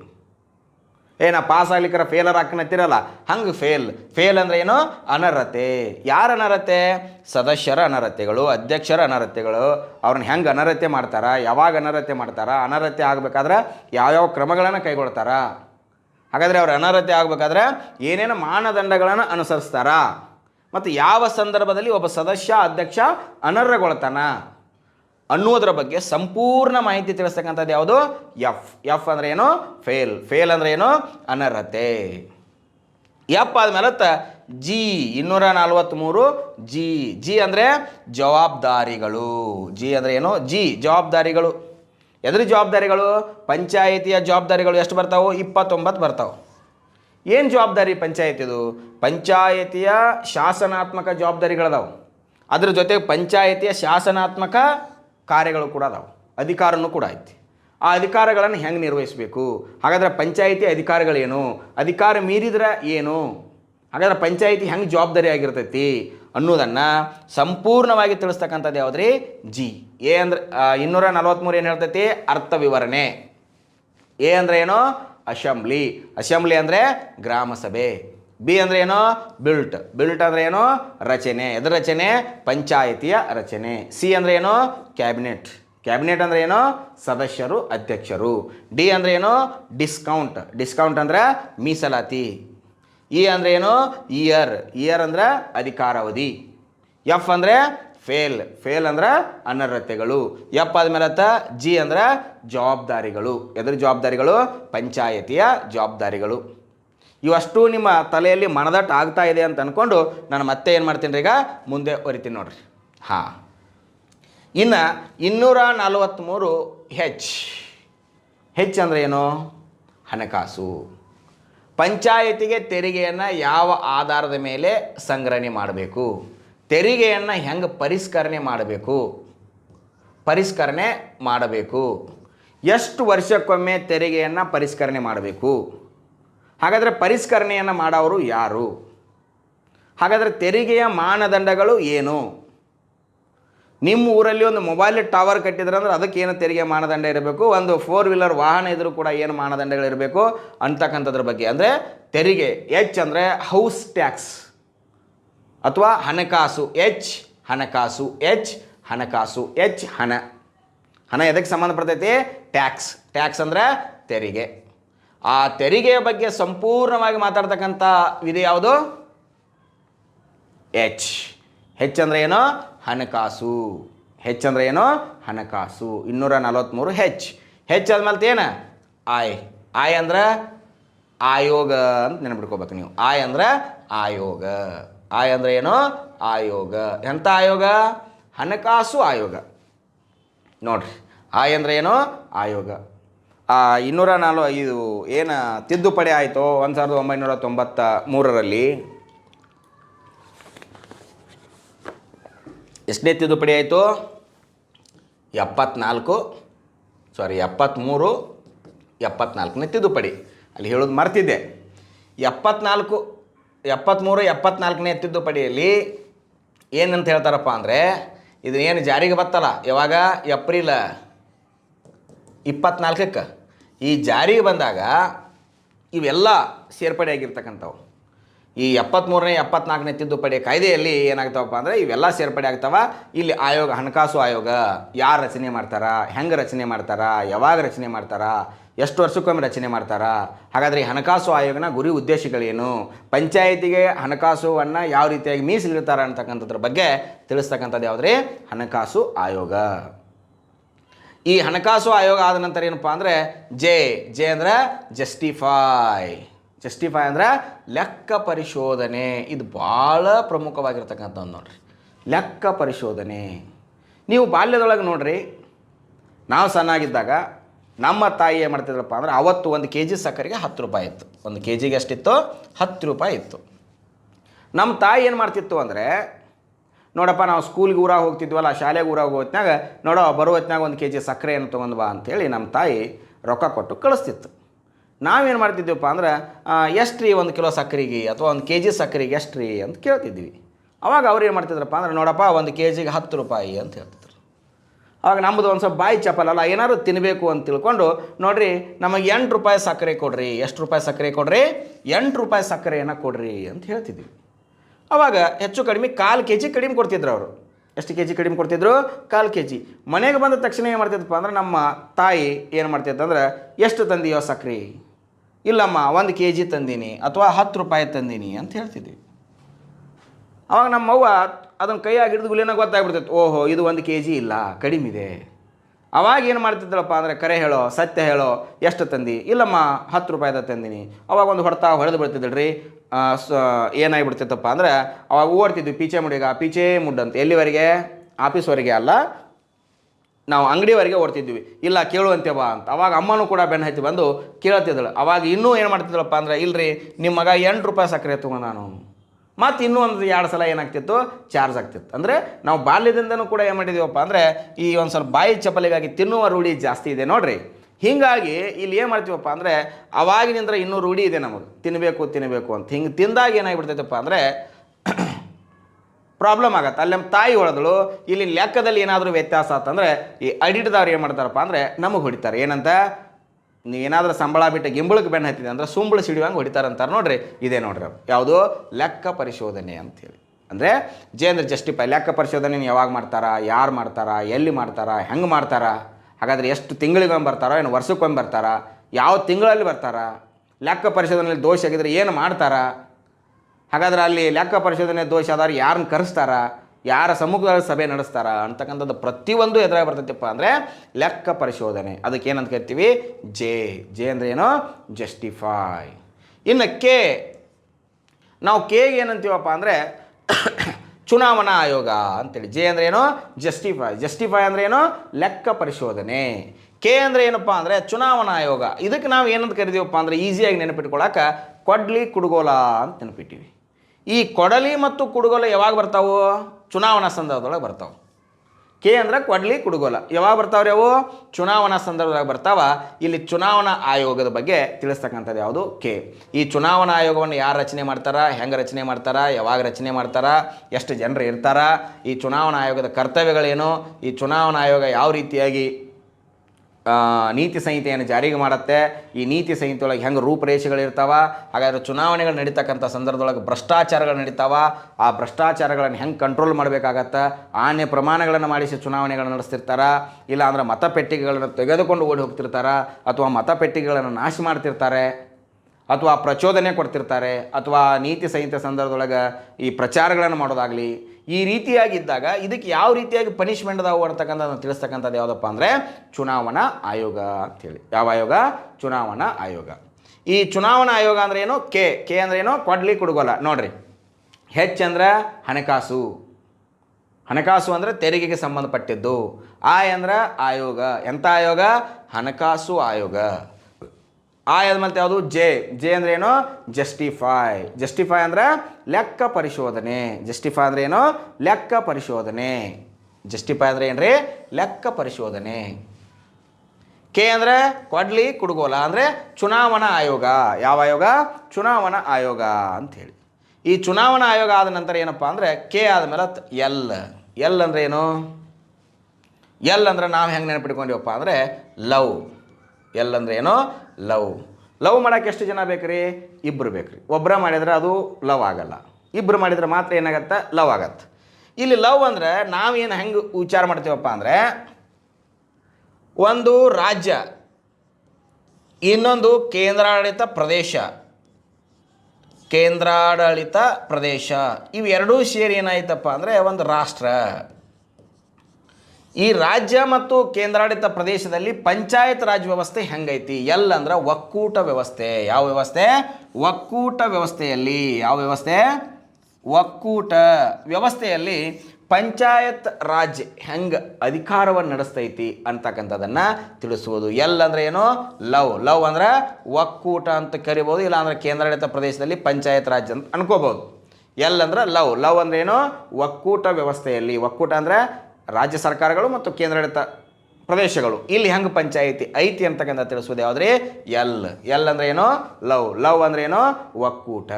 ಏನ ಪಾಸ್ ಆಗ್ಲಿಕ್ಕರ ಫೇಲರ್ ಹಾಕನತ್ತಿರಲ್ಲ, ಹಂಗೆ ಫೇಲ್ ಫೇಲ್ ಅಂದ್ರೆ ಏನು? ಅನರ್ಹತೆ. ಯಾರ ಅನರ್ಹತೆ? ಸದಸ್ಯರ ಅನರ್ಹತೆಗಳು, ಅಧ್ಯಕ್ಷರ ಅನರ್ಹತೆಗಳು. ಅವ್ರನ್ನ ಹೆಂಗೆ ಅನರ್ಹತೆ ಮಾಡ್ತಾರ? ಯಾವಾಗ ಅನರ್ಹತೆ ಮಾಡ್ತಾರ? ಅನರ್ಹತೆ ಆಗಬೇಕಾದ್ರೆ ಯಾವ್ಯಾವ ಕ್ರಮಗಳನ್ನು ಕೈಗೊಳ್ತಾರ? ಹಾಗಾದರೆ ಅವ್ರ ಅನರ್ಹತೆ ಆಗಬೇಕಾದ್ರೆ ಏನೇನು ಮಾನದಂಡಗಳನ್ನು ಅನುಸರಿಸ್ತಾರ? ಮತ್ತು ಯಾವ ಸಂದರ್ಭದಲ್ಲಿ ಒಬ್ಬ ಸದಸ್ಯ, ಅಧ್ಯಕ್ಷ ಅನರ್ಹಗೊಳ್ತಾನ? ಅನ್ನೋದ್ರ ಬಗ್ಗೆ ಸಂಪೂರ್ಣ ಮಾಹಿತಿ ತಿಳಿಸ್ತಕ್ಕಂಥದ್ದು ಯಾವುದು? ಎಫ್ ಎಫ್ ಅಂದ್ರೆ ಏನು? ಫೇಲ್ ಫೇಲ್ ಅಂದ್ರೆ ಏನು? ಅನರ್ಹತೆ. ಎಫ್ ಆದ್ಮೇಲೆ ಜಿ ಇನ್ನೂರ ನಲ್ವತ್ತ್ಮೂರು ಜಿ ಜಿ ಅಂದರೆ ಜವಾಬ್ದಾರಿಗಳು. ಜಿ ಅಂದರೆ ಏನು? ಜಿ ಜವಾಬ್ದಾರಿಗಳು. ಎದ್ರ ಜವಾಬ್ದಾರಿಗಳು? ಪಂಚಾಯಿತಿಯ ಜವಾಬ್ದಾರಿಗಳು ಎಷ್ಟು ಬರ್ತಾವೆ? ಇಪ್ಪತ್ತೊಂಬತ್ತು ಬರ್ತಾವೆ. ಏನು ಜವಾಬ್ದಾರಿ ಪಂಚಾಯಿತಿದು? ಪಂಚಾಯತಿಯ ಶಾಸನಾತ್ಮಕ ಜವಾಬ್ದಾರಿಗಳದಾವೆ. ಅದ್ರ ಜೊತೆಗೆ ಪಂಚಾಯತಿಯ ಶಾಸನಾತ್ಮಕ ಕಾರ್ಯಗಳು ಕೂಡ ಅದಾವೆ, ಅಧಿಕಾರನೂ ಕೂಡ ಐತಿ. ಆ ಅಧಿಕಾರಗಳನ್ನು ಹೆಂಗೆ ನಿರ್ವಹಿಸಬೇಕು? ಹಾಗಾದ್ರೆ ಪಂಚಾಯಿತಿ ಅಧಿಕಾರಗಳೇನು? ಅಧಿಕಾರ ಮೀರಿದ್ರೆ ಏನು? ಹಾಗಾದ್ರೆ ಪಂಚಾಯಿತಿ ಹೆಂಗೆ ಜವಾಬ್ದಾರಿ ಆಗಿರ್ತೈತಿ ಅನ್ನೋದನ್ನು ಸಂಪೂರ್ಣವಾಗಿ ತಿಳಿಸ್ತಕ್ಕಂಥದ್ದು ಯಾವುದ್ರಿ? ಜಿ. ಎ ಅಂದ್ರೆ ಇನ್ನೂರ ನಲವತ್ತ್ಮೂರು ಏನು ಹೇಳ್ತೈತಿ? ಅರ್ಥ ವಿವರಣೆ. ಎ ಅಂದರೆ ಏನು? ಅಸೆಂಬ್ಲಿ. ಅಸೆಂಬ್ಲಿ ಅಂದರೆ ಗ್ರಾಮ ಸಭೆ ಬಿ ಅಂದರೆ ಏನು? ಬಿಲ್ಟ್. ಬಿಲ್ಟ್ ಅಂದರೆ ಏನು? ರಚನೆ. ಎದ್ರ ರಚನೆ? ಪಂಚಾಯಿತಿಯ ರಚನೆ. ಸಿ ಅಂದರೆ ಏನು? ಕ್ಯಾಬಿನೆಟ್. ಕ್ಯಾಬಿನೆಟ್ ಅಂದರೆ ಏನು? ಸದಸ್ಯರು, ಅಧ್ಯಕ್ಷರು. ಡಿ ಅಂದರೆ ಏನು? ಡಿಸ್ಕೌಂಟ್. ಡಿಸ್ಕೌಂಟ್ ಅಂದ್ರೆ ಮೀಸಲಾತಿ. ಇ ಅಂದರೆ ಏನು? ಇಯರ್. ಇಯರ್ ಅಂದ್ರೆ ಅಧಿಕಾರಾವಧಿ. ಎಫ್ ಅಂದರೆ ಫೇಲ್. ಫೇಲ್ ಅಂದ್ರೆ ಅನರ್ಹತೆಗಳು. ಎಪ್ ಆದಮೇಲೆ ಅತ್ತ ಜಿ ಅಂದ್ರೆ ಜವಾಬ್ದಾರಿಗಳು. ಎದ್ರ ಜವಾಬ್ದಾರಿಗಳು? ಪಂಚಾಯತಿಯ ಜವಾಬ್ದಾರಿಗಳು. ಇವಷ್ಟು ನಿಮ್ಮ ತಲೆಯಲ್ಲಿ ಮನದಟ್ಟು ಆಗ್ತಾ ಇದೆ ಅಂತ ಅಂದ್ಕೊಂಡು ನಾನು ಮತ್ತೆ ಏನು ಮಾಡ್ತೀನಿ ರೀ ಈಗ? ಮುಂದೆ ಒರಿತೀನಿ ನೋಡ್ರಿ. ಹಾಂ. ಇನ್ನು ಇನ್ನೂರ ನಲವತ್ತ್ಮೂರು ಹೆಚ್. ಹೆಚ್ ಅಂದರೆ ಏನು? ಹಣಕಾಸು. ಪಂಚಾಯತಿಗೆ ತೆರಿಗೆಯನ್ನು ಯಾವ ಆಧಾರದ ಮೇಲೆ ಸಂಗ್ರಹಣೆ ಮಾಡಬೇಕು? ತೆರಿಗೆಯನ್ನು ಹೆಂಗೆ ಪರಿಷ್ಕರಣೆ ಮಾಡಬೇಕು? ಪರಿಷ್ಕರಣೆ ಮಾಡಬೇಕು. ಎಷ್ಟು ವರ್ಷಕ್ಕೊಮ್ಮೆ ತೆರಿಗೆಯನ್ನು ಪರಿಷ್ಕರಣೆ ಮಾಡಬೇಕು? ಹಾಗಾದರೆ ಪರಿಷ್ಕರಣೆಯನ್ನು ಮಾಡೋರು ಯಾರು? ಹಾಗಾದರೆ ತೆರಿಗೆಯ ಮಾನದಂಡಗಳು ಏನು? ನಿಮ್ಮ ಊರಲ್ಲಿ ಒಂದು ಮೊಬೈಲ್ ಟವರ್ ಕಟ್ಟಿದ್ರೆ ಅಂದ್ರೆ ಅದಕ್ಕೆ ಏನು ತೆರಿಗೆ ಮಾನದಂಡ ಇರಬೇಕು? ಒಂದು ಫೋರ್ ವೀಲರ್ ವಾಹನ ಇದ್ದರೂ ಕೂಡ ಏನು ಮಾನದಂಡಗಳಿರಬೇಕು ಅಂತಕ್ಕಂಥದ್ರ ಬಗ್ಗೆ. ಅಂದರೆ ತೆರಿಗೆ ಎಚ್ ಅಂದರೆ ಹೌಸ್ ಟ್ಯಾಕ್ಸ್ ಅಥವಾ ಹಣಕಾಸು ಎಚ್ ಹಣಕಾಸು ಎಚ್ ಹಣಕಾಸು ಎಚ್ ಹಣ. ಹಣ ಎದಕ್ಕೆ ಸಂಬಂಧಪಡ್ತೈತಿ? ಟ್ಯಾಕ್ಸ್ ಟ್ಯಾಕ್ಸ್ ಅಂದರೆ ತೆರಿಗೆ. ಆ ತೆರಿಗೆಯ ಬಗ್ಗೆ ಸಂಪೂರ್ಣವಾಗಿ ಮಾತಾಡ್ತಕ್ಕಂಥ ವಿಧಿ ಯಾವುದು? ಎಚ್ ಹೆಚ್ ಅಂದರೆ ಏನು? ಹಣಕಾಸು. ಹೆಚ್ ಅಂದರೆ ಏನು? ಹಣಕಾಸು. ಇನ್ನೂರ ನಲವತ್ತ್ಮೂರು ಹೆಚ್ ಹೆಚ್ ಏನು? ಆಯ್ ಆಯ್ ಅಂದ್ರೆ ಆಯೋಗ ಅಂತ ನೆನಪಿಟ್ಕೋಬೇಕು ನೀವು. ಆಯ್ ಅಂದ್ರೆ ಆಯೋಗ. ಆಯ್ ಅಂದ್ರೆ ಏನು? ಆಯೋಗ. ಎಂಥ ಆಯೋಗ? ಹಣಕಾಸು ಆಯೋಗ. ನೋಡ್ರಿ. ಆಯ್ ಅಂದ್ರೆ ಏನು? ಆಯೋಗ. ಆ, ಇನ್ನೂರ ನಾಲ್ವ ಇದು ಏನು ತಿದ್ದುಪಡಿ ಆಯಿತು ಒಂದು ಸಾವಿರದ ಒಂಬೈನೂರ ತೊಂಬತ್ತ ಮೂರರಲ್ಲಿ? ಎಷ್ಟನೇ ತಿದ್ದುಪಡಿ ಆಯಿತು? ಎಪ್ಪತ್ನಾಲ್ಕು ಸಾರಿ ಎಪ್ಪತ್ತ್ಮೂರು ಎಪ್ಪತ್ನಾಲ್ಕನೇ ತಿದ್ದುಪಡಿ. ಅಲ್ಲಿ ಹೇಳೋದು ಮರ್ತಿದ್ದೆ. ಎಪ್ಪತ್ನಾಲ್ಕು ಎಪ್ಪತ್ತ್ಮೂರು ಎಪ್ಪತ್ನಾಲ್ಕನೇ ತಿದ್ದುಪಡಿಯಲ್ಲಿ ಏನಂತ ಹೇಳ್ತಾರಪ್ಪ ಅಂದರೆ ಇದು ಏನು ಜಾರಿಗೆ ಬತ್ತಲ್ಲ? ಯಾವಾಗ? ಏಪ್ರಿಲ್ ಇಪ್ಪತ್ನಾಲ್ಕಕ್ಕೆ. ಈ ಜಾರಿಗೆ ಬಂದಾಗ ಇವೆಲ್ಲ ಸೇರ್ಪಡೆ ಆಗಿರ್ತಕ್ಕಂಥವು ಈ ಎಪ್ಪತ್ತ್ಮೂರನೇ ಎಪ್ಪತ್ನಾಲ್ಕನೇ ತಿದ್ದುಪಡಿ ಕಾಯ್ದೆಯಲ್ಲಿ ಏನಾಗ್ತಾವಪ್ಪ ಅಂದರೆ ಇವೆಲ್ಲ ಸೇರ್ಪಡೆ ಆಗ್ತಾವ. ಇಲ್ಲಿ ಆಯೋಗ, ಹಣಕಾಸು ಆಯೋಗ ಯಾರು ರಚನೆ ಮಾಡ್ತಾರ, ಹೆಂಗೆ ರಚನೆ ಮಾಡ್ತಾರ, ಯಾವಾಗ ರಚನೆ ಮಾಡ್ತಾರ, ಎಷ್ಟು ವರ್ಷಕ್ಕೊಮ್ಮೆ ರಚನೆ ಮಾಡ್ತಾರ. ಹಾಗಾದರೆ ಈ ಹಣಕಾಸು ಆಯೋಗನ ಗುರಿ ಉದ್ದೇಶಗಳೇನು? ಪಂಚಾಯಿತಿಗೆ ಹಣಕಾಸುವನ್ನು ಯಾವ ರೀತಿಯಾಗಿ ಮೀಸಲಿಡ್ತಾರ ಅಂತಕ್ಕಂಥದ್ರ ಬಗ್ಗೆ ತಿಳಿಸ್ತಕ್ಕಂಥದ್ದು ಯಾವುದ್ರಿ? ಹಣಕಾಸು ಆಯೋಗ. ಈ ಹಣಕಾಸು ಆಯೋಗ ಆದ ನಂತರ ಏನಪ್ಪ ಅಂದರೆ ಜೆ ಜೆ ಅಂದರೆ ಜಸ್ಟಿಫೈ. ಜಸ್ಟಿಫೈ ಅಂದ್ರೆ ಲೆಕ್ಕ ಪರಿಶೋಧನೆ. ಇದು ಭಾಳ ಪ್ರಮುಖವಾಗಿರ್ತಕ್ಕಂಥದ್ದು ನೋಡ್ರಿ. ಲೆಕ್ಕ ಪರಿಶೋಧನೆ. ನೀವು ಬಾಲ್ಯದೊಳಗೆ ನೋಡ್ರಿ, ನಾವು ಸಣ್ಣಾಗಿದ್ದಾಗ ನಮ್ಮ ತಾಯಿ ಏನು ಮಾಡ್ತಿದ್ರಪ್ಪ ಅಂದ್ರೆ ಅವತ್ತು ಒಂದು ಕೆ ಜಿ ಸಕ್ಕರೆಗೆ ಹತ್ತು ರೂಪಾಯಿ ಇತ್ತು. ಒಂದು ಕೆ ಜಿಗೆ ಎಷ್ಟಿತ್ತು? ಹತ್ತು ರೂಪಾಯಿ ಇತ್ತು. ನಮ್ಮ ತಾಯಿ ಏನು ಮಾಡ್ತಿತ್ತು ಅಂದರೆ ನೋಡಪ್ಪ, ನಾವು ಸ್ಕೂಲ್ಗೆ ಊರಾಗ ಹೋಗ್ತಿದ್ವಲ್ಲ, ಶಾಲೆಗೆ ಊರಾಗ ಹೊತ್ನಾಗ ನೋಡೋ, ಬರೋ ಹೊತ್ನಾಗ ಒಂದು ಕೆ ಜಿ ಸಕ್ಕರೆಯನ್ನು ತೊಗೊಂಡು ಬಾ ಅಂಥೇಳಿ ನಮ್ಮ ತಾಯಿ ರೊಕ್ಕ ಕೊಟ್ಟು ಕಳಿಸ್ತಿತ್ತು. ನಾವೇನು ಮಾಡ್ತಿದ್ದೀವಪ್ಪ ಅಂದ್ರೆ ಎಷ್ಟು ರೀ ಒಂದು ಕಿಲೋ ಸಕ್ಕರೆಗೆ ಅಥವಾ ಒಂದು ಕೆ ಜಿ ಸಕ್ಕರೆಗೆ ಎಷ್ಟು ರೀ ಅಂತ ಕೇಳ್ತಿದ್ವಿ. ಅವಾಗ ಅವ್ರು ಏನು ಮಾಡ್ತಿದ್ರಪ್ಪ ಅಂದ್ರೆ, ನೋಡಪ್ಪ, ಒಂದು ಕೆ ಜಿಗೆ ಹತ್ತು ರೂಪಾಯಿ ಅಂತ ಹೇಳ್ತಿದ್ರು. ಅವಾಗ ನಮ್ಮದು ಒಂದು ಸ್ವಲ್ಪ ಬಾಯಿ ಚಪಲಲ್ಲ ಏನಾದ್ರು ತಿನ್ನಬೇಕು ಅಂತ ತಿಳ್ಕೊಂಡು, ನೋಡ್ರಿ, ನಮಗೆ ಎಂಟು ರೂಪಾಯಿ ಸಕ್ಕರೆ ಕೊಡ್ರಿ, ಎಷ್ಟು ರೂಪಾಯಿ ಸಕ್ಕರೆ ಕೊಡ್ರಿ? ಎಂಟು ರೂಪಾಯಿ ಸಕ್ಕರೆಯನ್ನು ಕೊಡ್ರಿ ಅಂತ ಹೇಳ್ತಿದ್ವಿ. ಅವಾಗ ಹೆಚ್ಚು ಕಡಿಮೆ ಕಾಲು ಕೆ ಜಿ ಕಡಿಮೆ ಕೊಡ್ತಿದ್ರು ಅವರು. ಎಷ್ಟು ಕೆ ಜಿ ಕಡಿಮೆ ಕೊಡ್ತಿದ್ರು? ಕಾಲು ಕೆ ಜಿ ಮನೆಗೆ ಬಂದ ತಕ್ಷಣ ಏನು ಮಾಡ್ತಿದ್ದಪ್ಪ ಅಂದ್ರೆ ನಮ್ಮ ತಾಯಿ ಏನು ಮಾಡ್ತಿತ್ತು ಅಂದ್ರೆ, ಎಷ್ಟು ತಂದೀಯೋ ಸಕ್ರೆ? ಇಲ್ಲಮ್ಮ, ಒಂದು ಕೆ ಜಿ ತಂದೀನಿ ಅಥವಾ ಹತ್ತು ರೂಪಾಯಿ ತಂದೀನಿ ಅಂತ ಹೇಳ್ತಿದ್ವಿ. ಅವಾಗ ನಮ್ಮವ್ವ ಅದನ್ನು ಕೈಯಾಗಿ ಹಿಡಿದು ಗುಲಿನ ಗೊತ್ತಾಗ್ಬಿಡ್ತೈತೆ ಓಹೋ, ಇದು ಒಂದು ಕೆ ಜಿ ಇಲ್ಲ, ಕಡಿಮೆ ಇದೆ. ಅವಾಗ ಏನು ಮಾಡ್ತಿದ್ದಳಪ್ಪ ಅಂದರೆ, ಕರೆ ಹೇಳೋ, ಸತ್ಯ ಹೇಳೋ, ಎಷ್ಟು ತಂದಿ? ಇಲ್ಲಮ್ಮ, ಹತ್ತು ರೂಪಾಯಿದ ತಂದಿನಿ. ಅವಾಗ ಒಂದು ಹೊಡೆತ ಹೊಡೆದು ಬಿಡ್ತಿದ್ದಳ್ರಿ. ಸ ಏನಾಗಿಬಿಡ್ತಿತ್ತಪ್ಪ ಅಂದರೆ, ಅವಾಗ ಓಡ್ತಿದ್ವಿ, ಪೀಚೆ ಮುಡಿಗ, ಪೀಚೆ ಮುಡ್ಡಂತ. ಎಲ್ಲಿವರೆಗೆ? ಆಫೀಸ್ವರೆಗೆ ಅಲ್ಲ. ನಾವು ಅಂಗಡಿವರೆಗೆ ಓಡ್ತಿದ್ವಿ. ಇಲ್ಲ, ಕೇಳುವಂತೆ ಬಾ ಅಂತ. ಅವಾಗ ಅಮ್ಮನೂ ಕೂಡ ಬೆನ್ನು ಹತ್ತಿ ಬಂದು ಕೇಳ್ತಿದ್ದಳು. ಅವಾಗ ಇನ್ನೂ ಏನು ಮಾಡ್ತಿದ್ದಳಪ್ಪ ಅಂದ್ರೆ, ಇಲ್ರಿ ನಿಮ್ಮ ಮಗ ಎಂಟು ರೂಪಾಯಿ ಸಕ್ಕರೆ ತಗೊಂಡು ನಾನು. ಮತ್ತು ಇನ್ನೂ ಒಂದು ಎರಡು ಸಲ ಏನಾಗ್ತಿತ್ತು? ಚಾರ್ಜ್ ಆಗ್ತಿತ್ತು. ಅಂದರೆ ನಾವು ಬಾಲ್ಯದಿಂದನೂ ಕೂಡ ಏನು ಮಾಡಿದೀವಪ್ಪ ಅಂದರೆ ಈ ಒಂದು ಸ್ವಲ್ಪ ಬಾಯಿ ಚಪ್ಪಲಿಗಾಗಿ ತಿನ್ನುವ ರೂಢಿ ಜಾಸ್ತಿ ಇದೆ ನೋಡ್ರಿ. ಹೀಗಾಗಿ ಇಲ್ಲಿ ಏನು ಮಾಡ್ತೀವಪ್ಪ ಅಂದರೆ ಅವಾಗಿನಿಂದ ಇನ್ನೂ ರೂಢಿ ಇದೆ ನಮಗೆ. ತಿನ್ನಬೇಕು ತಿನ್ನಬೇಕು ಅಂತ. ಹಿಂಗೆ ತಿಂದಾಗ ಏನಾಗ್ಬಿಡ್ತೈತಪ್ಪ ಅಂದರೆ ಪ್ರಾಬ್ಲಮ್ ಆಗತ್ತೆ. ಅಲ್ಲಿ ನಮ್ಮ ತಾಯಿ ಹೊಡೆದಳು ಇಲ್ಲಿ ಲೆಕ್ಕದಲ್ಲಿ ಏನಾದರೂ ವ್ಯತ್ಯಾಸ ಆತಂದರೆ ಈ ಅಡಿಟ್ದವ್ರು ಏನು ಮಾಡ್ತಾರಪ್ಪ ಅಂದರೆ ನಮಗೆ ಹೊಡಿತಾರೆ. ಏನಂತ? ನೀವೇನಾದ್ರೂ ಸಂಬಳ ಬಿಟ್ಟು ಗಿಂಬಳಕ್ಕೆ ಬೆನ್ನು ಹತ್ತಿದೆ ಅಂದ್ರೆ ಸುಂಬಳ ಹೊಡಿತಾರೆ ಅಂತಾರೆ ನೋಡ್ರಿ ಇದೇ ನೋಡ್ರಿ ಅದು. ಯಾವುದು ಲೆಕ್ಕ ಪರಿಶೋಧನೆ ಅಂತೇಳಿ ಅಂದರೆ ಜೇಂದ್ರ ಜಸ್ಟಿಫೈ ಲೆಕ್ಕ ಪರಿಶೋಧನೆ ಯಾವಾಗ ಮಾಡ್ತಾರಾ, ಯಾರು ಮಾಡ್ತಾರ, ಎಲ್ಲಿ ಮಾಡ್ತಾರ, ಹೆಂಗೆ ಮಾಡ್ತಾರ, ಹಾಗಾದ್ರೆ ಎಷ್ಟು ತಿಂಗಳಿಗೊಮ್ಮೆ ಬರ್ತಾರೋ ಏನು ವರ್ಷಕ್ಕೊಮ್ಮೆ ಬರ್ತಾರ, ಯಾವ ತಿಂಗಳಲ್ಲಿ ಬರ್ತಾರ, ಲೆಕ್ಕ ಪರಿಶೋಧನೆಯಲ್ಲಿ ದೋಷ ಆಗಿದ್ರೆ ಏನು ಮಾಡ್ತಾರ, ಹಾಗಾದ್ರೆ ಅಲ್ಲಿ ಲೆಕ್ಕ ಪರಿಶೋಧನೆ ದೋಷ ಆದವ್ರು ಯಾರನ್ನ ಕರೆಸ್ತಾರ ಯಾರ ಸಮ್ಮುಖದಲ್ಲಿ ಸಭೆ ನಡೆಸ್ತಾರ ಅಂತಕ್ಕಂಥದ್ದು ಪ್ರತಿಯೊಂದು ಎದುರಾಗಿ ಬರ್ತೈತಿಪ್ಪ ಅಂದರೆ ಲೆಕ್ಕ ಪರಿಶೋಧನೆ. ಅದಕ್ಕೆ ಏನಂತ ಕರಿತೀವಿ ಜೆ. ಜೆ ಅಂದರೆ ಏನು? ಜಸ್ಟಿಫೈ. ಇನ್ನು ಕೆ. ನಾವು ಕೆಗೆ ಏನಂತೀವಪ್ಪ ಅಂದರೆ ಚುನಾವಣಾ ಆಯೋಗ ಅಂತೇಳಿ. ಜೆ ಅಂದರೆ ಏನು? ಜಸ್ಟಿಫೈ. ಜಸ್ಟಿಫೈ ಅಂದರೆ ಏನು? ಲೆಕ್ಕ ಪರಿಶೋಧನೆ. ಕೆ ಅಂದರೆ ಏನಪ್ಪ ಅಂದರೆ ಚುನಾವಣಾ ಆಯೋಗ. ಇದಕ್ಕೆ ನಾವು ಏನಂತ ಕರಿತೀವಪ್ಪ ಅಂದರೆ ಈಸಿಯಾಗಿ ನೆನಪಿಟ್ಕೊಳಕ್ಕೆ ಕೊಡ್ಲಿ ಕುಡುಗೋಲ ಅಂತ ನೆನಪಿಟ್ಟಿವಿ. ಈ ಕೊಡಲಿ ಮತ್ತು ಕುಡುಗೋಲ ಯಾವಾಗ ಬರ್ತಾವು? ಚುನಾವಣಾ ಸಂದರ್ಭದೊಳಗೆ ಬರ್ತಾವೆ. ಕೆ ಅಂದ್ರೆ ಕೊಡ್ಲಿ ಕುಡುಗೋಲ. ಯಾವಾಗ ಬರ್ತಾವ್ರಿ ಅವು? ಚುನಾವಣಾ ಸಂದರ್ಭದಾಗ ಬರ್ತಾವ. ಇಲ್ಲಿ ಚುನಾವಣಾ ಆಯೋಗದ ಬಗ್ಗೆ ತಿಳಿಸ್ತಕ್ಕಂಥದ್ದು ಯಾವುದು? ಕೆ. ಈ ಚುನಾವಣಾ ಆಯೋಗವನ್ನು ಯಾರು ರಚನೆ ಮಾಡ್ತಾರ? ಹೆಂಗೆ ರಚನೆ ಮಾಡ್ತಾರ? ಯಾವಾಗ ರಚನೆ ಮಾಡ್ತಾರ? ಎಷ್ಟು ಜನರು ಇರ್ತಾರ? ಈ ಚುನಾವಣಾ ಆಯೋಗದ ಕರ್ತವ್ಯಗಳೇನು? ಈ ಚುನಾವಣಾ ಆಯೋಗ ಯಾವ ರೀತಿಯಾಗಿ ನೀತಿ ಸಂಹಿತೆಯನ್ನು ಜಾರಿಗೆ ಮಾಡುತ್ತೆ. ಈ ನೀತಿ ಸಂಹಿತೆ ಒಳಗೆ ಹೆಂಗೆ ರೂಪುರೇಷೆಗಳಿರ್ತಾವೆ ಹಾಗಾದ್ರೆ ಚುನಾವಣೆಗಳು ನಡೀತಕ್ಕಂಥ ಸಂದರ್ಭದೊಳಗೆ ಭ್ರಷ್ಟಾಚಾರಗಳು ನಡೀತಾವ, ಆ ಭ್ರಷ್ಟಾಚಾರಗಳನ್ನು ಹೆಂಗೆ ಕಂಟ್ರೋಲ್ ಮಾಡಬೇಕಾಗತ್ತೆ, ಆನೆ ಪ್ರಮಾಣಗಳನ್ನು ಮಾಡಿಸಿ ಚುನಾವಣೆಗಳನ್ನು ನಡೆಸ್ತಿರ್ತಾರ ಇಲ್ಲಾಂದ್ರೆ ಮತಪೆಟ್ಟಿಗೆಗಳನ್ನು ತೆಗೆದುಕೊಂಡು ಓಡಿ ಹೋಗ್ತಿರ್ತಾರ, ಅಥವಾ ಮತಪೆಟ್ಟಿಗೆಗಳನ್ನು ನಾಶ ಮಾಡ್ತಿರ್ತಾರೆ, ಅಥವಾ ಪ್ರಚೋದನೆ ಕೊಡ್ತಿರ್ತಾರೆ, ಅಥವಾ ನೀತಿ ಸಂಹಿತೆ ಸಂದರ್ಭದೊಳಗೆ ಈ ಪ್ರಚಾರಗಳನ್ನು ಮಾಡೋದಾಗಲಿ ಈ ರೀತಿಯಾಗಿದ್ದಾಗ ಇದಕ್ಕೆ ಯಾವ ರೀತಿಯಾಗಿ ಪನಿಷ್ಮೆಂಟ್ ಅದಾವು ಅಂತಕ್ಕಂಥದ್ದನ್ನು ತಿಳಿಸ್ತಕ್ಕಂಥದ್ದು ಯಾವುದಪ್ಪ ಅಂದರೆ ಚುನಾವಣಾ ಆಯೋಗ ಅಂತೇಳಿ. ಯಾವ ಆಯೋಗ? ಚುನಾವಣಾ ಆಯೋಗ. ಈ ಚುನಾವಣಾ ಆಯೋಗ ಅಂದ್ರೆ ಏನು? ಕೆ. ಕೆ ಅಂದ್ರೆ ಏನು? ಕೊಡ್ಲಿ ಕುಡುಗೋಲ. ನೋಡ್ರಿ. ಹೆಚ್ ಅಂದ್ರೆ ಹಣಕಾಸು. ಹಣಕಾಸು ಅಂದ್ರೆ ತೆರಿಗೆಗೆ ಸಂಬಂಧಪಟ್ಟಿದ್ದು. ಆ ಅಂದ್ರೆ ಆಯೋಗ. ಎಂಥ ಆಯೋಗ? ಹಣಕಾಸು ಆಯೋಗ. ಆಯ್ ಆದ್ಮೇಲೆ ಯಾವುದು? ಜೆ ಜೆ ಅಂದ್ರೆ ಏನು? ಜಸ್ಟಿಫೈ ಜಸ್ಟಿಫೈ ಅಂದ್ರೆ ಲೆಕ್ಕ ಪರಿಶೋಧನೆ. ಜಸ್ಟಿಫೈ ಅಂದ್ರೆ ಏನು? ಲೆಕ್ಕ ಪರಿಶೋಧನೆ. ಜಸ್ಟಿಫೈ ಅಂದ್ರೆ ಏನ್ರಿ? ಲೆಕ್ಕ ಪರಿಶೋಧನೆ. ಕೆ ಅಂದರೆ ಕೊಡ್ಲಿ, ಕುಡುಗೋಲ ಅಂದರೆ ಚುನಾವಣಾ ಆಯೋಗ. ಯಾವ ಆಯೋಗ? ಚುನಾವಣಾ ಆಯೋಗ ಅಂತ ಹೇಳಿ. ಈ ಚುನಾವಣಾ ಆಯೋಗ ಆದ ನಂತರ ಏನಪ್ಪ ಅಂದ್ರೆ ಕೆ ಆದಮೇಲೆ ಎಲ್ ಎಲ್ ಅಂದ್ರೆ ಏನು? ಎಲ್ ಅಂದ್ರೆ ನಾವು ಹೆಂಗೆ ನೆನಪಿಟ್ಕೊಂಡಿವಪ್ಪ ಅಂದರೆ ಲವ್. ಎಲ್ ಅಂದ್ರೆ ಏನು ಲವ್. ಲವ್ ಮಾಡೋಕೆ ಎಷ್ಟು ಜನ ಬೇಕ್ರಿ? ಇಬ್ಬರು ಬೇಕ್ರಿ. ಒಬ್ಬರ ಮಾಡಿದ್ರೆ ಅದು ಲವ್ ಆಗಲ್ಲ. ಇಬ್ಬರು ಮಾಡಿದ್ರೆ ಮಾತ್ರ ಏನಾಗತ್ತೆ? ಲವ್ ಆಗತ್ತೆ. ಇಲ್ಲಿ ಲವ್ ಅಂದ್ರೆ ನಾವೇನು ಹೆಂಗೆ ವಿಚಾರ ಮಾಡ್ತೀವಪ್ಪ ಅಂದರೆ ಒಂದು ರಾಜ್ಯ, ಇನ್ನೊಂದು ಕೇಂದ್ರಾಡಳಿತ ಪ್ರದೇಶ. ಕೇಂದ್ರಾಡಳಿತ ಪ್ರದೇಶ. ಇವೆರಡೂ ಸೇರಿ ಏನಾಯ್ತಪ್ಪ ಅಂದರೆ ಒಂದು ರಾಷ್ಟ್ರ. ಈ ರಾಜ್ಯ ಮತ್ತು ಕೇಂದ್ರಾಡಳಿತ ಪ್ರದೇಶದಲ್ಲಿ ಪಂಚಾಯತ್ ರಾಜ್ ವ್ಯವಸ್ಥೆ ಹೆಂಗೈತಿ? ಎಲ್ಲಂದ್ರೆ ಒಕ್ಕೂಟ ವ್ಯವಸ್ಥೆ. ಯಾವ ವ್ಯವಸ್ಥೆ? ಒಕ್ಕೂಟ ವ್ಯವಸ್ಥೆಯಲ್ಲಿ. ಯಾವ ವ್ಯವಸ್ಥೆ? ಒಕ್ಕೂಟ. ವ್ಯವಸ್ಥೆಯಲ್ಲಿ ಪಂಚಾಯತ್ ರಾಜ್ ಹೆಂಗೆ ಅಧಿಕಾರವನ್ನು ನಡೆಸ್ತೈತಿ ಅಂತಕ್ಕಂಥದ್ದನ್ನು ತಿಳಿಸುವುದು. ಎಲ್ ಏನು? ಲವ್. ಲವ್ ಅಂದ್ರೆ ಒಕ್ಕೂಟ ಅಂತ ಕರಿಬೋದು, ಇಲ್ಲ ಅಂದ್ರೆ ಕೇಂದ್ರಾಡಳಿತ ಪ್ರದೇಶದಲ್ಲಿ ಪಂಚಾಯತ್ ರಾಜ್ ಅಂತ ಅನ್ಕೋಬೋದು. ಎಲ್ ಅಂದ್ರೆ ಲವ್. ಲವ್ ಅಂದ್ರೆ ಏನು? ಒಕ್ಕೂಟ ವ್ಯವಸ್ಥೆಯಲ್ಲಿ. ಒಕ್ಕೂಟ ಅಂದ್ರೆ ರಾಜ್ಯ ಸರ್ಕಾರಗಳು ಮತ್ತು ಕೇಂದ್ರಾಡಳಿತ ಪ್ರದೇಶಗಳು. ಇಲ್ಲಿ ಹೆಂಗೆ ಪಂಚಾಯಿತಿ ಐತಿ ಅಂತಕ್ಕಂಥ ತಿಳಿಸೋದು ಯಾವುದ್ರಿ? ಎಲ್. ಎಲ್ ಅಂದ್ರೆ ಏನೋ? ಲವ್. ಲವ್ ಅಂದ್ರೆ ಏನೋ? ಒಕ್ಕೂಟ.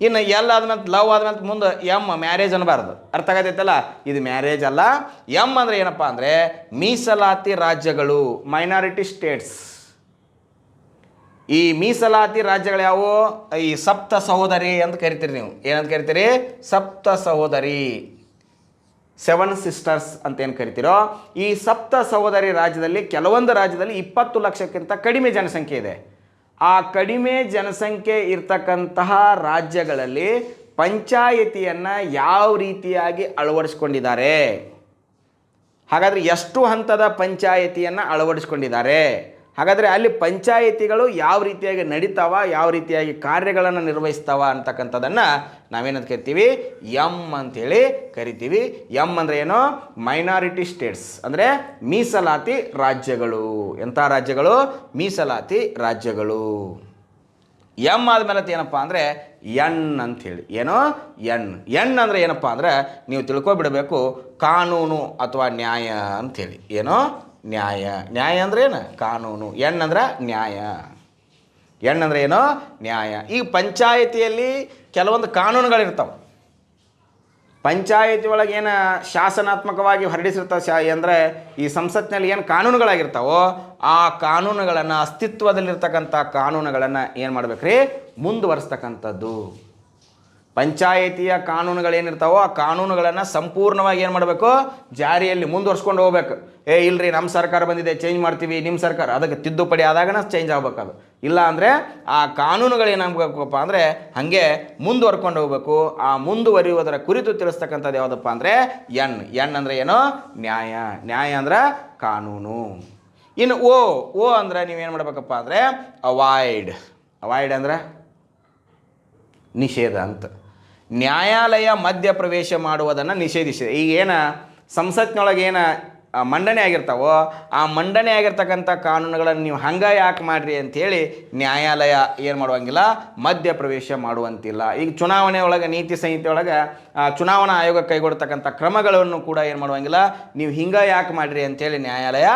ಇನ್ನು ಎಲ್ ಆದ್ಮೇಲೆ ಲವ್ ಆದ್ಮೇಲೆ ಮುಂದೆ ಎಂ, ಮ್ಯಾರೇಜ್ ಅನ್ನಬಾರ್ದು ಅರ್ಥ ಆಗತೈತಲ್ಲ? ಇದು ಮ್ಯಾರೇಜ್ ಅಲ್ಲ. ಎಂ ಅಂದ್ರೆ ಏನಪ್ಪ ಅಂದರೆ ಮೀಸಲಾತಿ ರಾಜ್ಯಗಳು, ಮೈನಾರಿಟಿ ಸ್ಟೇಟ್ಸ್. ಈ ಮೀಸಲಾತಿ ರಾಜ್ಯಗಳು ಯಾವುವು ಈ ಸಪ್ತ ಸಹೋದರಿ ಅಂತ ಕರಿತೀರಿ ನೀವು. ಏನಂತ ಕರಿತೀರಿ? ಸಪ್ತ ಸಹೋದರಿ. ಸೆವೆನ್ ಸಿಸ್ಟರ್ಸ್ ಅಂತ ಏನು ಕರಿತೀರೋ, ಈ ಸಪ್ತ ಸಹೋದರಿ ರಾಜ್ಯದಲ್ಲಿ ಕೆಲವೊಂದು ರಾಜ್ಯದಲ್ಲಿ ಇಪ್ಪತ್ತು ಲಕ್ಷಕ್ಕಿಂತ ಕಡಿಮೆ ಜನಸಂಖ್ಯೆ ಇದೆ. ಆ ಕಡಿಮೆ ಜನಸಂಖ್ಯೆ ಇರ್ತಕ್ಕಂತಹ ರಾಜ್ಯಗಳಲ್ಲಿ ಪಂಚಾಯಿತಿಯನ್ನು ಯಾವ ರೀತಿಯಾಗಿ ಅಳವಡಿಸ್ಕೊಂಡಿದ್ದಾರೆ? ಹಾಗಾದರೆ ಎಷ್ಟು ಹಂತದ ಪಂಚಾಯಿತಿಯನ್ನು ಅಳವಡಿಸ್ಕೊಂಡಿದ್ದಾರೆ? ಹಾಗಾದರೆ ಅಲ್ಲಿ ಪಂಚಾಯಿತಿಗಳು ಯಾವ ರೀತಿಯಾಗಿ ನಡೀತಾವ, ಯಾವ ರೀತಿಯಾಗಿ ಕಾರ್ಯಗಳನ್ನು ನಿರ್ವಹಿಸ್ತಾವ ಅಂತಕ್ಕಂಥದ್ದನ್ನು ನಾವೇನಂತ ಕರಿತೀವಿ? ಎಂ ಅಂತೇಳಿ ಕರಿತೀವಿ. ಎಂ ಅಂದರೆ ಏನು? ಮೈನಾರಿಟಿ ಸ್ಟೇಟ್ಸ್ ಅಂದರೆ ಮೀಸಲಾತಿ ರಾಜ್ಯಗಳು. ಎಂಥ ರಾಜ್ಯಗಳು? ಮೀಸಲಾತಿ ರಾಜ್ಯಗಳು. ಎಂ ಆದಮೇಲೆ ಏನಪ್ಪ ಅಂದರೆ ಎನ್ ಅಂಥೇಳಿ ಏನು? ಎನ್. ಎನ್ ಅಂದರೆ ಏನಪ್ಪ ಅಂದರೆ ನೀವು ತಿಳ್ಕೊಬಿಡಬೇಕು, ಕಾನೂನು ಅಥವಾ ನ್ಯಾಯ ಅಂಥೇಳಿ ಏನು? ನ್ಯಾಯ. ನ್ಯಾಯ ಅಂದ್ರೆ ಏನು? ಕಾನೂನು. ಎನ್ ಅಂದ್ರೆ ನ್ಯಾಯ. ಎನ್ ಏನೋ ನ್ಯಾಯ. ಈ ಪಂಚಾಯತಿಯಲ್ಲಿ ಕೆಲವೊಂದು ಕಾನೂನುಗಳಿರ್ತಾವೆ. ಪಂಚಾಯತಿ ಒಳಗೆ ಏನು ಶಾಸನಾತ್ಮಕವಾಗಿ ಹೊರಡಿಸಿರ್ತಾವೆ ಶಾ, ಅಂದರೆ ಈ ಸಂಸತ್ತಿನಲ್ಲಿ ಏನು ಕಾನೂನುಗಳಾಗಿರ್ತಾವೋ, ಆ ಕಾನೂನುಗಳನ್ನು ಅಸ್ತಿತ್ವದಲ್ಲಿರ್ತಕ್ಕಂಥ ಕಾನೂನುಗಳನ್ನು ಏನು ಮಾಡಬೇಕ್ರಿ? ಮುಂದುವರಿಸ್ತಕ್ಕಂಥದ್ದು. ಪಂಚಾಯತಿಯ ಕಾನೂನುಗಳೇನಿರ್ತಾವೋ ಆ ಕಾನೂನುಗಳನ್ನು ಸಂಪೂರ್ಣವಾಗಿ ಏನು ಮಾಡಬೇಕು? ಜಾರಿಯಲ್ಲಿ ಮುಂದುವರ್ಸ್ಕೊಂಡು ಹೋಗ್ಬೇಕು. ಏ, ಇಲ್ರಿ ನಮ್ಮ ಸರ್ಕಾರ ಬಂದಿದೆ ಚೇಂಜ್ ಮಾಡ್ತೀವಿ ನಿಮ್ಮ ಸರ್ಕಾರ. ಅದಕ್ಕೆ ತಿದ್ದುಪಡಿ ಆದಾಗನ ಚೇಂಜ್ ಆಗ್ಬೇಕದು ಇಲ್ಲ ಅಂದರೆ ಆ ಕಾನೂನುಗಳು ಏನಾಗಬೇಕಪ್ಪ ಅಂದರೆ ಹಾಗೆ ಮುಂದುವರ್ಕೊಂಡು ಹೋಗ್ಬೇಕು. ಆ ಮುಂದುವರಿಯುವುದರ ಕುರಿತು ತಿಳಿಸ್ತಕ್ಕಂಥದ್ದು ಯಾವುದಪ್ಪ ಅಂದರೆ ಎನ್. ಎನ್ ಅಂದರೆ ಏನು? ನ್ಯಾಯ. ನ್ಯಾಯ ಅಂದ್ರೆ ಕಾನೂನು. ಇನ್ನು ಓ ಓ ಅಂದರೆ ನೀವೇನು ಮಾಡ್ಬೇಕಪ್ಪ ಅಂದರೆ ಅವಾಯ್ಡ್ ಅವಾಯ್ಡ್ ಅಂದ್ರೆ ನಿಷೇಧ ಅಂತ. ನ್ಯಾಯಾಲಯ ಮಧ್ಯ ಪ್ರವೇಶ ಮಾಡುವುದನ್ನು ನಿಷೇಧಿಸಿದೆ. ಈಗ ಏನು ಸಂಸತ್ನೊಳಗೆ ಏನು ಮಂಡನೆ ಆಗಿರ್ತಾವೋ, ಆ ಮಂಡನೆ ಆಗಿರ್ತಕ್ಕಂಥ ಕಾನೂನುಗಳನ್ನು ನೀವು ಹಂಗೆ ಯಾಕೆ ಮಾಡ್ರಿ ಅಂಥೇಳಿ ನ್ಯಾಯಾಲಯ ಏನು ಮಾಡುವಂಗಿಲ್ಲ ಮಧ್ಯ ಪ್ರವೇಶ ಮಾಡುವಂತಿಲ್ಲ. ಈಗ ಚುನಾವಣೆ ಒಳಗೆ, ನೀತಿ ಸಂಹಿತೆ ಒಳಗೆ ಚುನಾವಣಾ ಆಯೋಗ ಕೈಗೊಡ್ತಕ್ಕಂಥ ಕ್ರಮಗಳನ್ನು ಕೂಡ ಏನು ಮಾಡುವಂಗಿಲ್ಲ, ನೀವು ಹಿಂಗೆ ಯಾಕೆ ಮಾಡ್ರಿ ಅಂಥೇಳಿ ನ್ಯಾಯಾಲಯ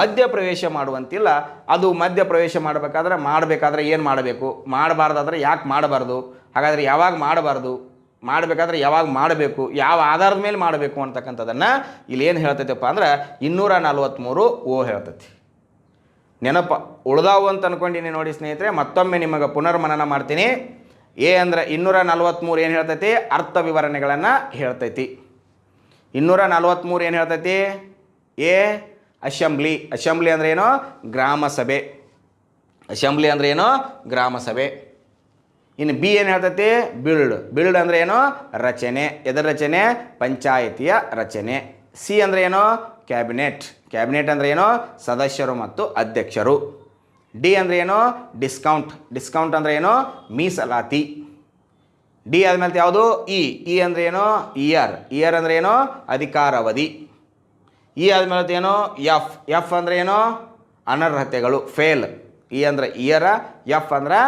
ಮಧ್ಯ ಪ್ರವೇಶ ಮಾಡುವಂತಿಲ್ಲ. ಅದು ಮಧ್ಯ ಪ್ರವೇಶ ಮಾಡಬೇಕಾದ್ರೆ ಮಾಡಬೇಕಾದ್ರೆ ಏನು ಮಾಡಬೇಕು? ಮಾಡಬಾರ್ದಾದ್ರೆ ಯಾಕೆ ಮಾಡಬಾರ್ದು? ಹಾಗಾದರೆ ಯಾವಾಗ ಮಾಡಬಾರ್ದು? ಮಾಡಬೇಕಾದ್ರೆ ಯಾವಾಗ ಮಾಡಬೇಕು, ಯಾವ ಆಧಾರದ ಮೇಲೆ ಮಾಡಬೇಕು ಅಂತಕ್ಕಂಥದ್ದನ್ನು ಏನು ಹೇಳ್ತೈತಪ್ಪ ಅಂದ್ರೆ ಇನ್ನೂರ ನಲ್ವತ್ತ್ಮೂರು ಓ ಹೇಳ್ತೈತಿ. ನೆನಪ, ಉಳ್ದಾವು ಅಂತ ಅಂದ್ಕೊಂಡಿನಿ ನೋಡಿ ಸ್ನೇಹಿತರೆ, ಮತ್ತೊಮ್ಮೆ ನಿಮಗೆ ಪುನರ್ಮನನ ಮಾಡ್ತೀನಿ. ಎ ಅಂದ್ರೆ ಇನ್ನೂರ ನಲ್ವತ್ತ್ಮೂರು ಏನು ಹೇಳ್ತೈತಿ? ಅರ್ಥ ವಿವರಣೆಗಳನ್ನು ಹೇಳ್ತೈತಿ. ಇನ್ನೂರ ನಲ್ವತ್ತ್ಮೂರು ಏನು ಹೇಳ್ತೈತಿ? A, assembly. ಅಸೆಂಬ್ಲಿ ಅಂದ್ರೆ ಏನು? ಗ್ರಾಮ ಸಭೆ. ಅಸೆಂಬ್ಲಿ ಅಂದ್ರೆ ಏನು? ಗ್ರಾಮ ಸಭೆ. ಇನ್ನು ಬಿ ಏನು ಹೇಳ್ತೈತಿ? ಬಿಲ್ಡ್. ಬಿಲ್ಡ್ ಅಂದರೆ ಏನು? ರಚನೆ. ಎದರ ರಚನೆ? ಪಂಚಾಯತಿಯ ರಚನೆ. ಸಿ ಅಂದರೆ ಏನು? ಕ್ಯಾಬಿನೆಟ್. ಕ್ಯಾಬಿನೆಟ್ ಅಂದರೆ ಏನು? ಸದಸ್ಯರು ಮತ್ತು ಅಧ್ಯಕ್ಷರು. ಡಿ ಅಂದರೆ ಏನು? ಡಿಸ್ಕೌಂಟ್. ಡಿಸ್ಕೌಂಟ್ ಅಂದರೆ ಏನು? ಮೀಸಲಾತಿ. ಡಿ ಆದಮೇಲೆ ಯಾವುದು? ಇ. ಇ ಅಂದರೆ ಏನು? ಇಯರ್. ಇಯರ್ ಅಂದರೆ ಏನು? ಅಧಿಕಾರಾವಧಿ. ಇ ಆದಮೇಲೆ ಏನು? ಎಫ್. ಎಫ್ ಅಂದರೆ ಏನು? ಅನರ್ಹತೆಗಳು. ಫೇಲ್. ಇ ಅಂದ್ರೆ ಇಯರ. ಎಫ್ ಅಂದ್ರೆ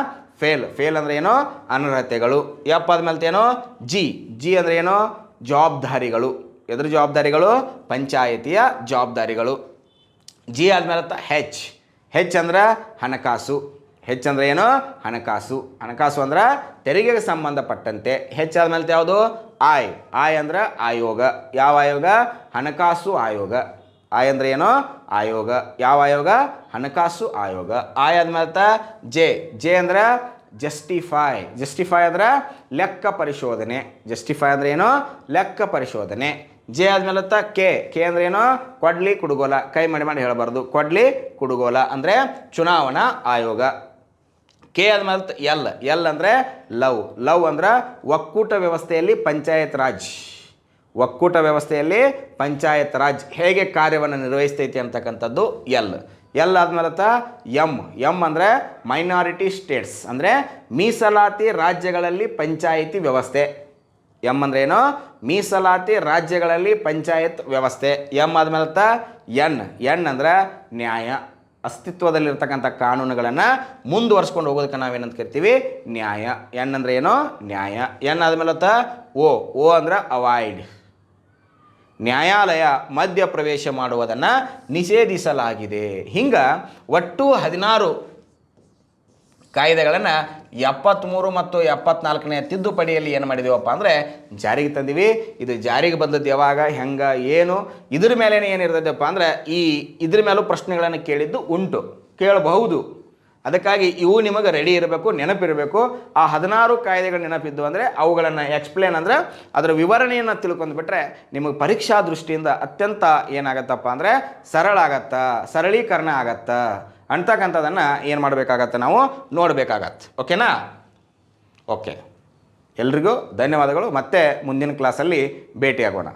ಫೇಲ್. ಫೇಲ್ ಅಂದರೆ ಏನೋ? ಅನರ್ಹತೆಗಳು. ಎಫ್ ಆದ್ಮೇಲೆ ಏನೋ? ಜಿ. ಜಿ ಅಂದರೆ ಏನೋ? ಜವಾಬ್ದಾರಿಗಳು. ಎದ್ರ ಜವಾಬ್ದಾರಿಗಳು? ಪಂಚಾಯತಿಯ ಜವಾಬ್ದಾರಿಗಳು. ಜಿ ಆದ್ಮೇಲೆ ಹೆಚ್. ಹೆಚ್ ಅಂದ್ರೆ ಹಣಕಾಸು. ಹೆಚ್ ಅಂದರೆ ಏನು? ಹಣಕಾಸು. ಹಣಕಾಸು ಅಂದ್ರೆ ತೆರಿಗೆಗೆ ಸಂಬಂಧಪಟ್ಟಂತೆ. ಹೆಚ್ ಆದಮೇಲೆ ಯಾವುದು? ಆಯ್. ಆಯ್ ಅಂದ್ರೆ ಆಯೋಗ. ಯಾವ ಆಯೋಗ? ಹಣಕಾಸು ಆಯೋಗ. ಆಯ್ ಅಂದ್ರೆ ಏನು? ಆಯೋಗ. ಯಾವ ಆಯೋಗ? ಹಣಕಾಸು ಆಯೋಗ. ಆಯ್ ಆದ್ಮೇಲೆ ಜೆ. ಜೆ ಅಂದ್ರೆ ಜಸ್ಟಿಫೈ. ಜಸ್ಟಿಫೈ ಅಂದ್ರೆ ಲೆಕ್ಕ ಪರಿಶೋಧನೆ. ಜಸ್ಟಿಫೈ ಅಂದ್ರೆ ಏನು? ಲೆಕ್ಕ ಪರಿಶೋಧನೆ. ಜೆ ಆದ್ಮೇಲೆ ಕೆ. ಕೆ ಅಂದ್ರೆ ಏನು? ಕೊಡ್ಲಿ ಕುಡುಗೋಲ. ಕೈ ಮಾಡಿ ಮಾಡಿ ಹೇಳಬಾರ್ದು. ಕೊಡ್ಲಿ ಕುಡುಗೋಲ ಅಂದ್ರೆ ಚುನಾವಣಾ ಆಯೋಗ. ಕೆ ಆದ್ಮೇಲೆ ಎಲ್. ಎಲ್ ಅಂದರೆ ಲವ್. ಲವ್ ಅಂದ್ರೆ ಒಕ್ಕೂಟ ವ್ಯವಸ್ಥೆಯಲ್ಲಿ ಪಂಚಾಯತ್ ರಾಜ್. ಒಕ್ಕೂಟ ವ್ಯವಸ್ಥೆಯಲ್ಲಿ ಪಂಚಾಯತ್ ರಾಜ್. ಹೇಗೆ ಕಾರ್ಯವನ್ನು ನಿರ್ವಹಿಸ್ತೈತಿ ಅಂತಕ್ಕಂಥದ್ದು ಎಲ್. ಎಲ್ ಆದ್ಮೇಲೆ ಎಂ ಎಂ ಅಂದರೆ ಮೈನಾರಿಟಿ ಸ್ಟೇಟ್ಸ್ ಅಂದರೆ ಮೀಸಲಾತಿ ರಾಜ್ಯಗಳಲ್ಲಿ ಪಂಚಾಯಿತಿ ವ್ಯವಸ್ಥೆ. ಎಂ ಅಂದ್ರೆ ಏನು? ಮೀಸಲಾತಿ ರಾಜ್ಯಗಳಲ್ಲಿ ಪಂಚಾಯತ್ ವ್ಯವಸ್ಥೆ. ಎಂ ಆದ್ಮೇಲೆ ಎನ್ ಎನ್ ಅಂದ್ರೆ ನ್ಯಾಯ. ಅಸ್ತಿತ್ವದಲ್ಲಿರ್ತಕ್ಕಂಥ ಕಾನೂನುಗಳನ್ನು ಮುಂದುವರ್ಸ್ಕೊಂಡು ಹೋಗೋದಕ್ಕೆ ನಾವೇನಂತ ಕರಿತೀವಿ? ನ್ಯಾಯ. ಎನ್ ಅಂದ್ರೆ ಏನು? ನ್ಯಾಯ. ಎನ್ ಆದ್ಮೇಲೆ ಓ ಓ ಅಂದ್ರೆ ಅವಾಯ್ಡ್ ನ್ಯಾಯಾಲಯ ಮಧ್ಯಪ್ರವೇಶ ಮಾಡುವುದನ್ನು ನಿಷೇಧಿಸಲಾಗಿದೆ. ಹಿಂಗೆ ಒಟ್ಟು ಹದಿನಾರು ಕಾಯ್ದೆಗಳನ್ನು ಎಪ್ಪತ್ತ್ಮೂರು ಮತ್ತು ಎಪ್ಪತ್ನಾಲ್ಕನೇ ತಿದ್ದುಪಡಿಯಲ್ಲಿ ಏನು ಮಾಡಿದೀವಪ್ಪ ಅಂದರೆ ಜಾರಿಗೆ ತಂದೀವಿ. ಇದು ಜಾರಿಗೆ ಬಂದದ್ದು ಯಾವಾಗ, ಹೆಂಗೆ, ಏನು, ಇದ್ರ ಮೇಲೇ ಏನಿರ್ತದಪ್ಪ ಅಂದರೆ ಈ ಇದ್ರ ಮೇಲೂ ಪ್ರಶ್ನೆಗಳನ್ನು ಕೇಳಿದ್ದು ಉಂಟು. ಕೇಳಬಹುದು. ಅದಕ್ಕಾಗಿ ಇವು ನಿಮಗೆ ರೆಡಿ ಇರಬೇಕು, ನೆನಪಿರಬೇಕು. ಆ ಹದಿನಾರು ಕಾಯ್ದೆಗಳು ನೆನಪಿದ್ದು ಅಂದರೆ ಅವುಗಳನ್ನು ಎಕ್ಸ್ಪ್ಲೇನ್ ಅಂದರೆ ಅದರ ವಿವರಣೆಯನ್ನು ತಿಳ್ಕೊಂಡ್ಬಿಟ್ರೆ ನಿಮಗೆ ಪರೀಕ್ಷಾ ದೃಷ್ಟಿಯಿಂದ ಅತ್ಯಂತ ಏನಾಗತ್ತಪ್ಪ ಅಂದರೆ ಸರಳ ಆಗತ್ತ, ಸರಳೀಕರಣ ಆಗತ್ತ. ಅಂತಕ್ಕಂಥದ್ದನ್ನು ಏನು ಮಾಡಬೇಕಾಗತ್ತೆ ನಾವು ನೋಡಬೇಕಾಗತ್ತೆ. ಓಕೆನಾ? ಓಕೆ. ಎಲ್ರಿಗೂ ಧನ್ಯವಾದಗಳು. ಮತ್ತೆ ಮುಂದಿನ ಕ್ಲಾಸಲ್ಲಿ ಭೇಟಿಯಾಗೋಣ.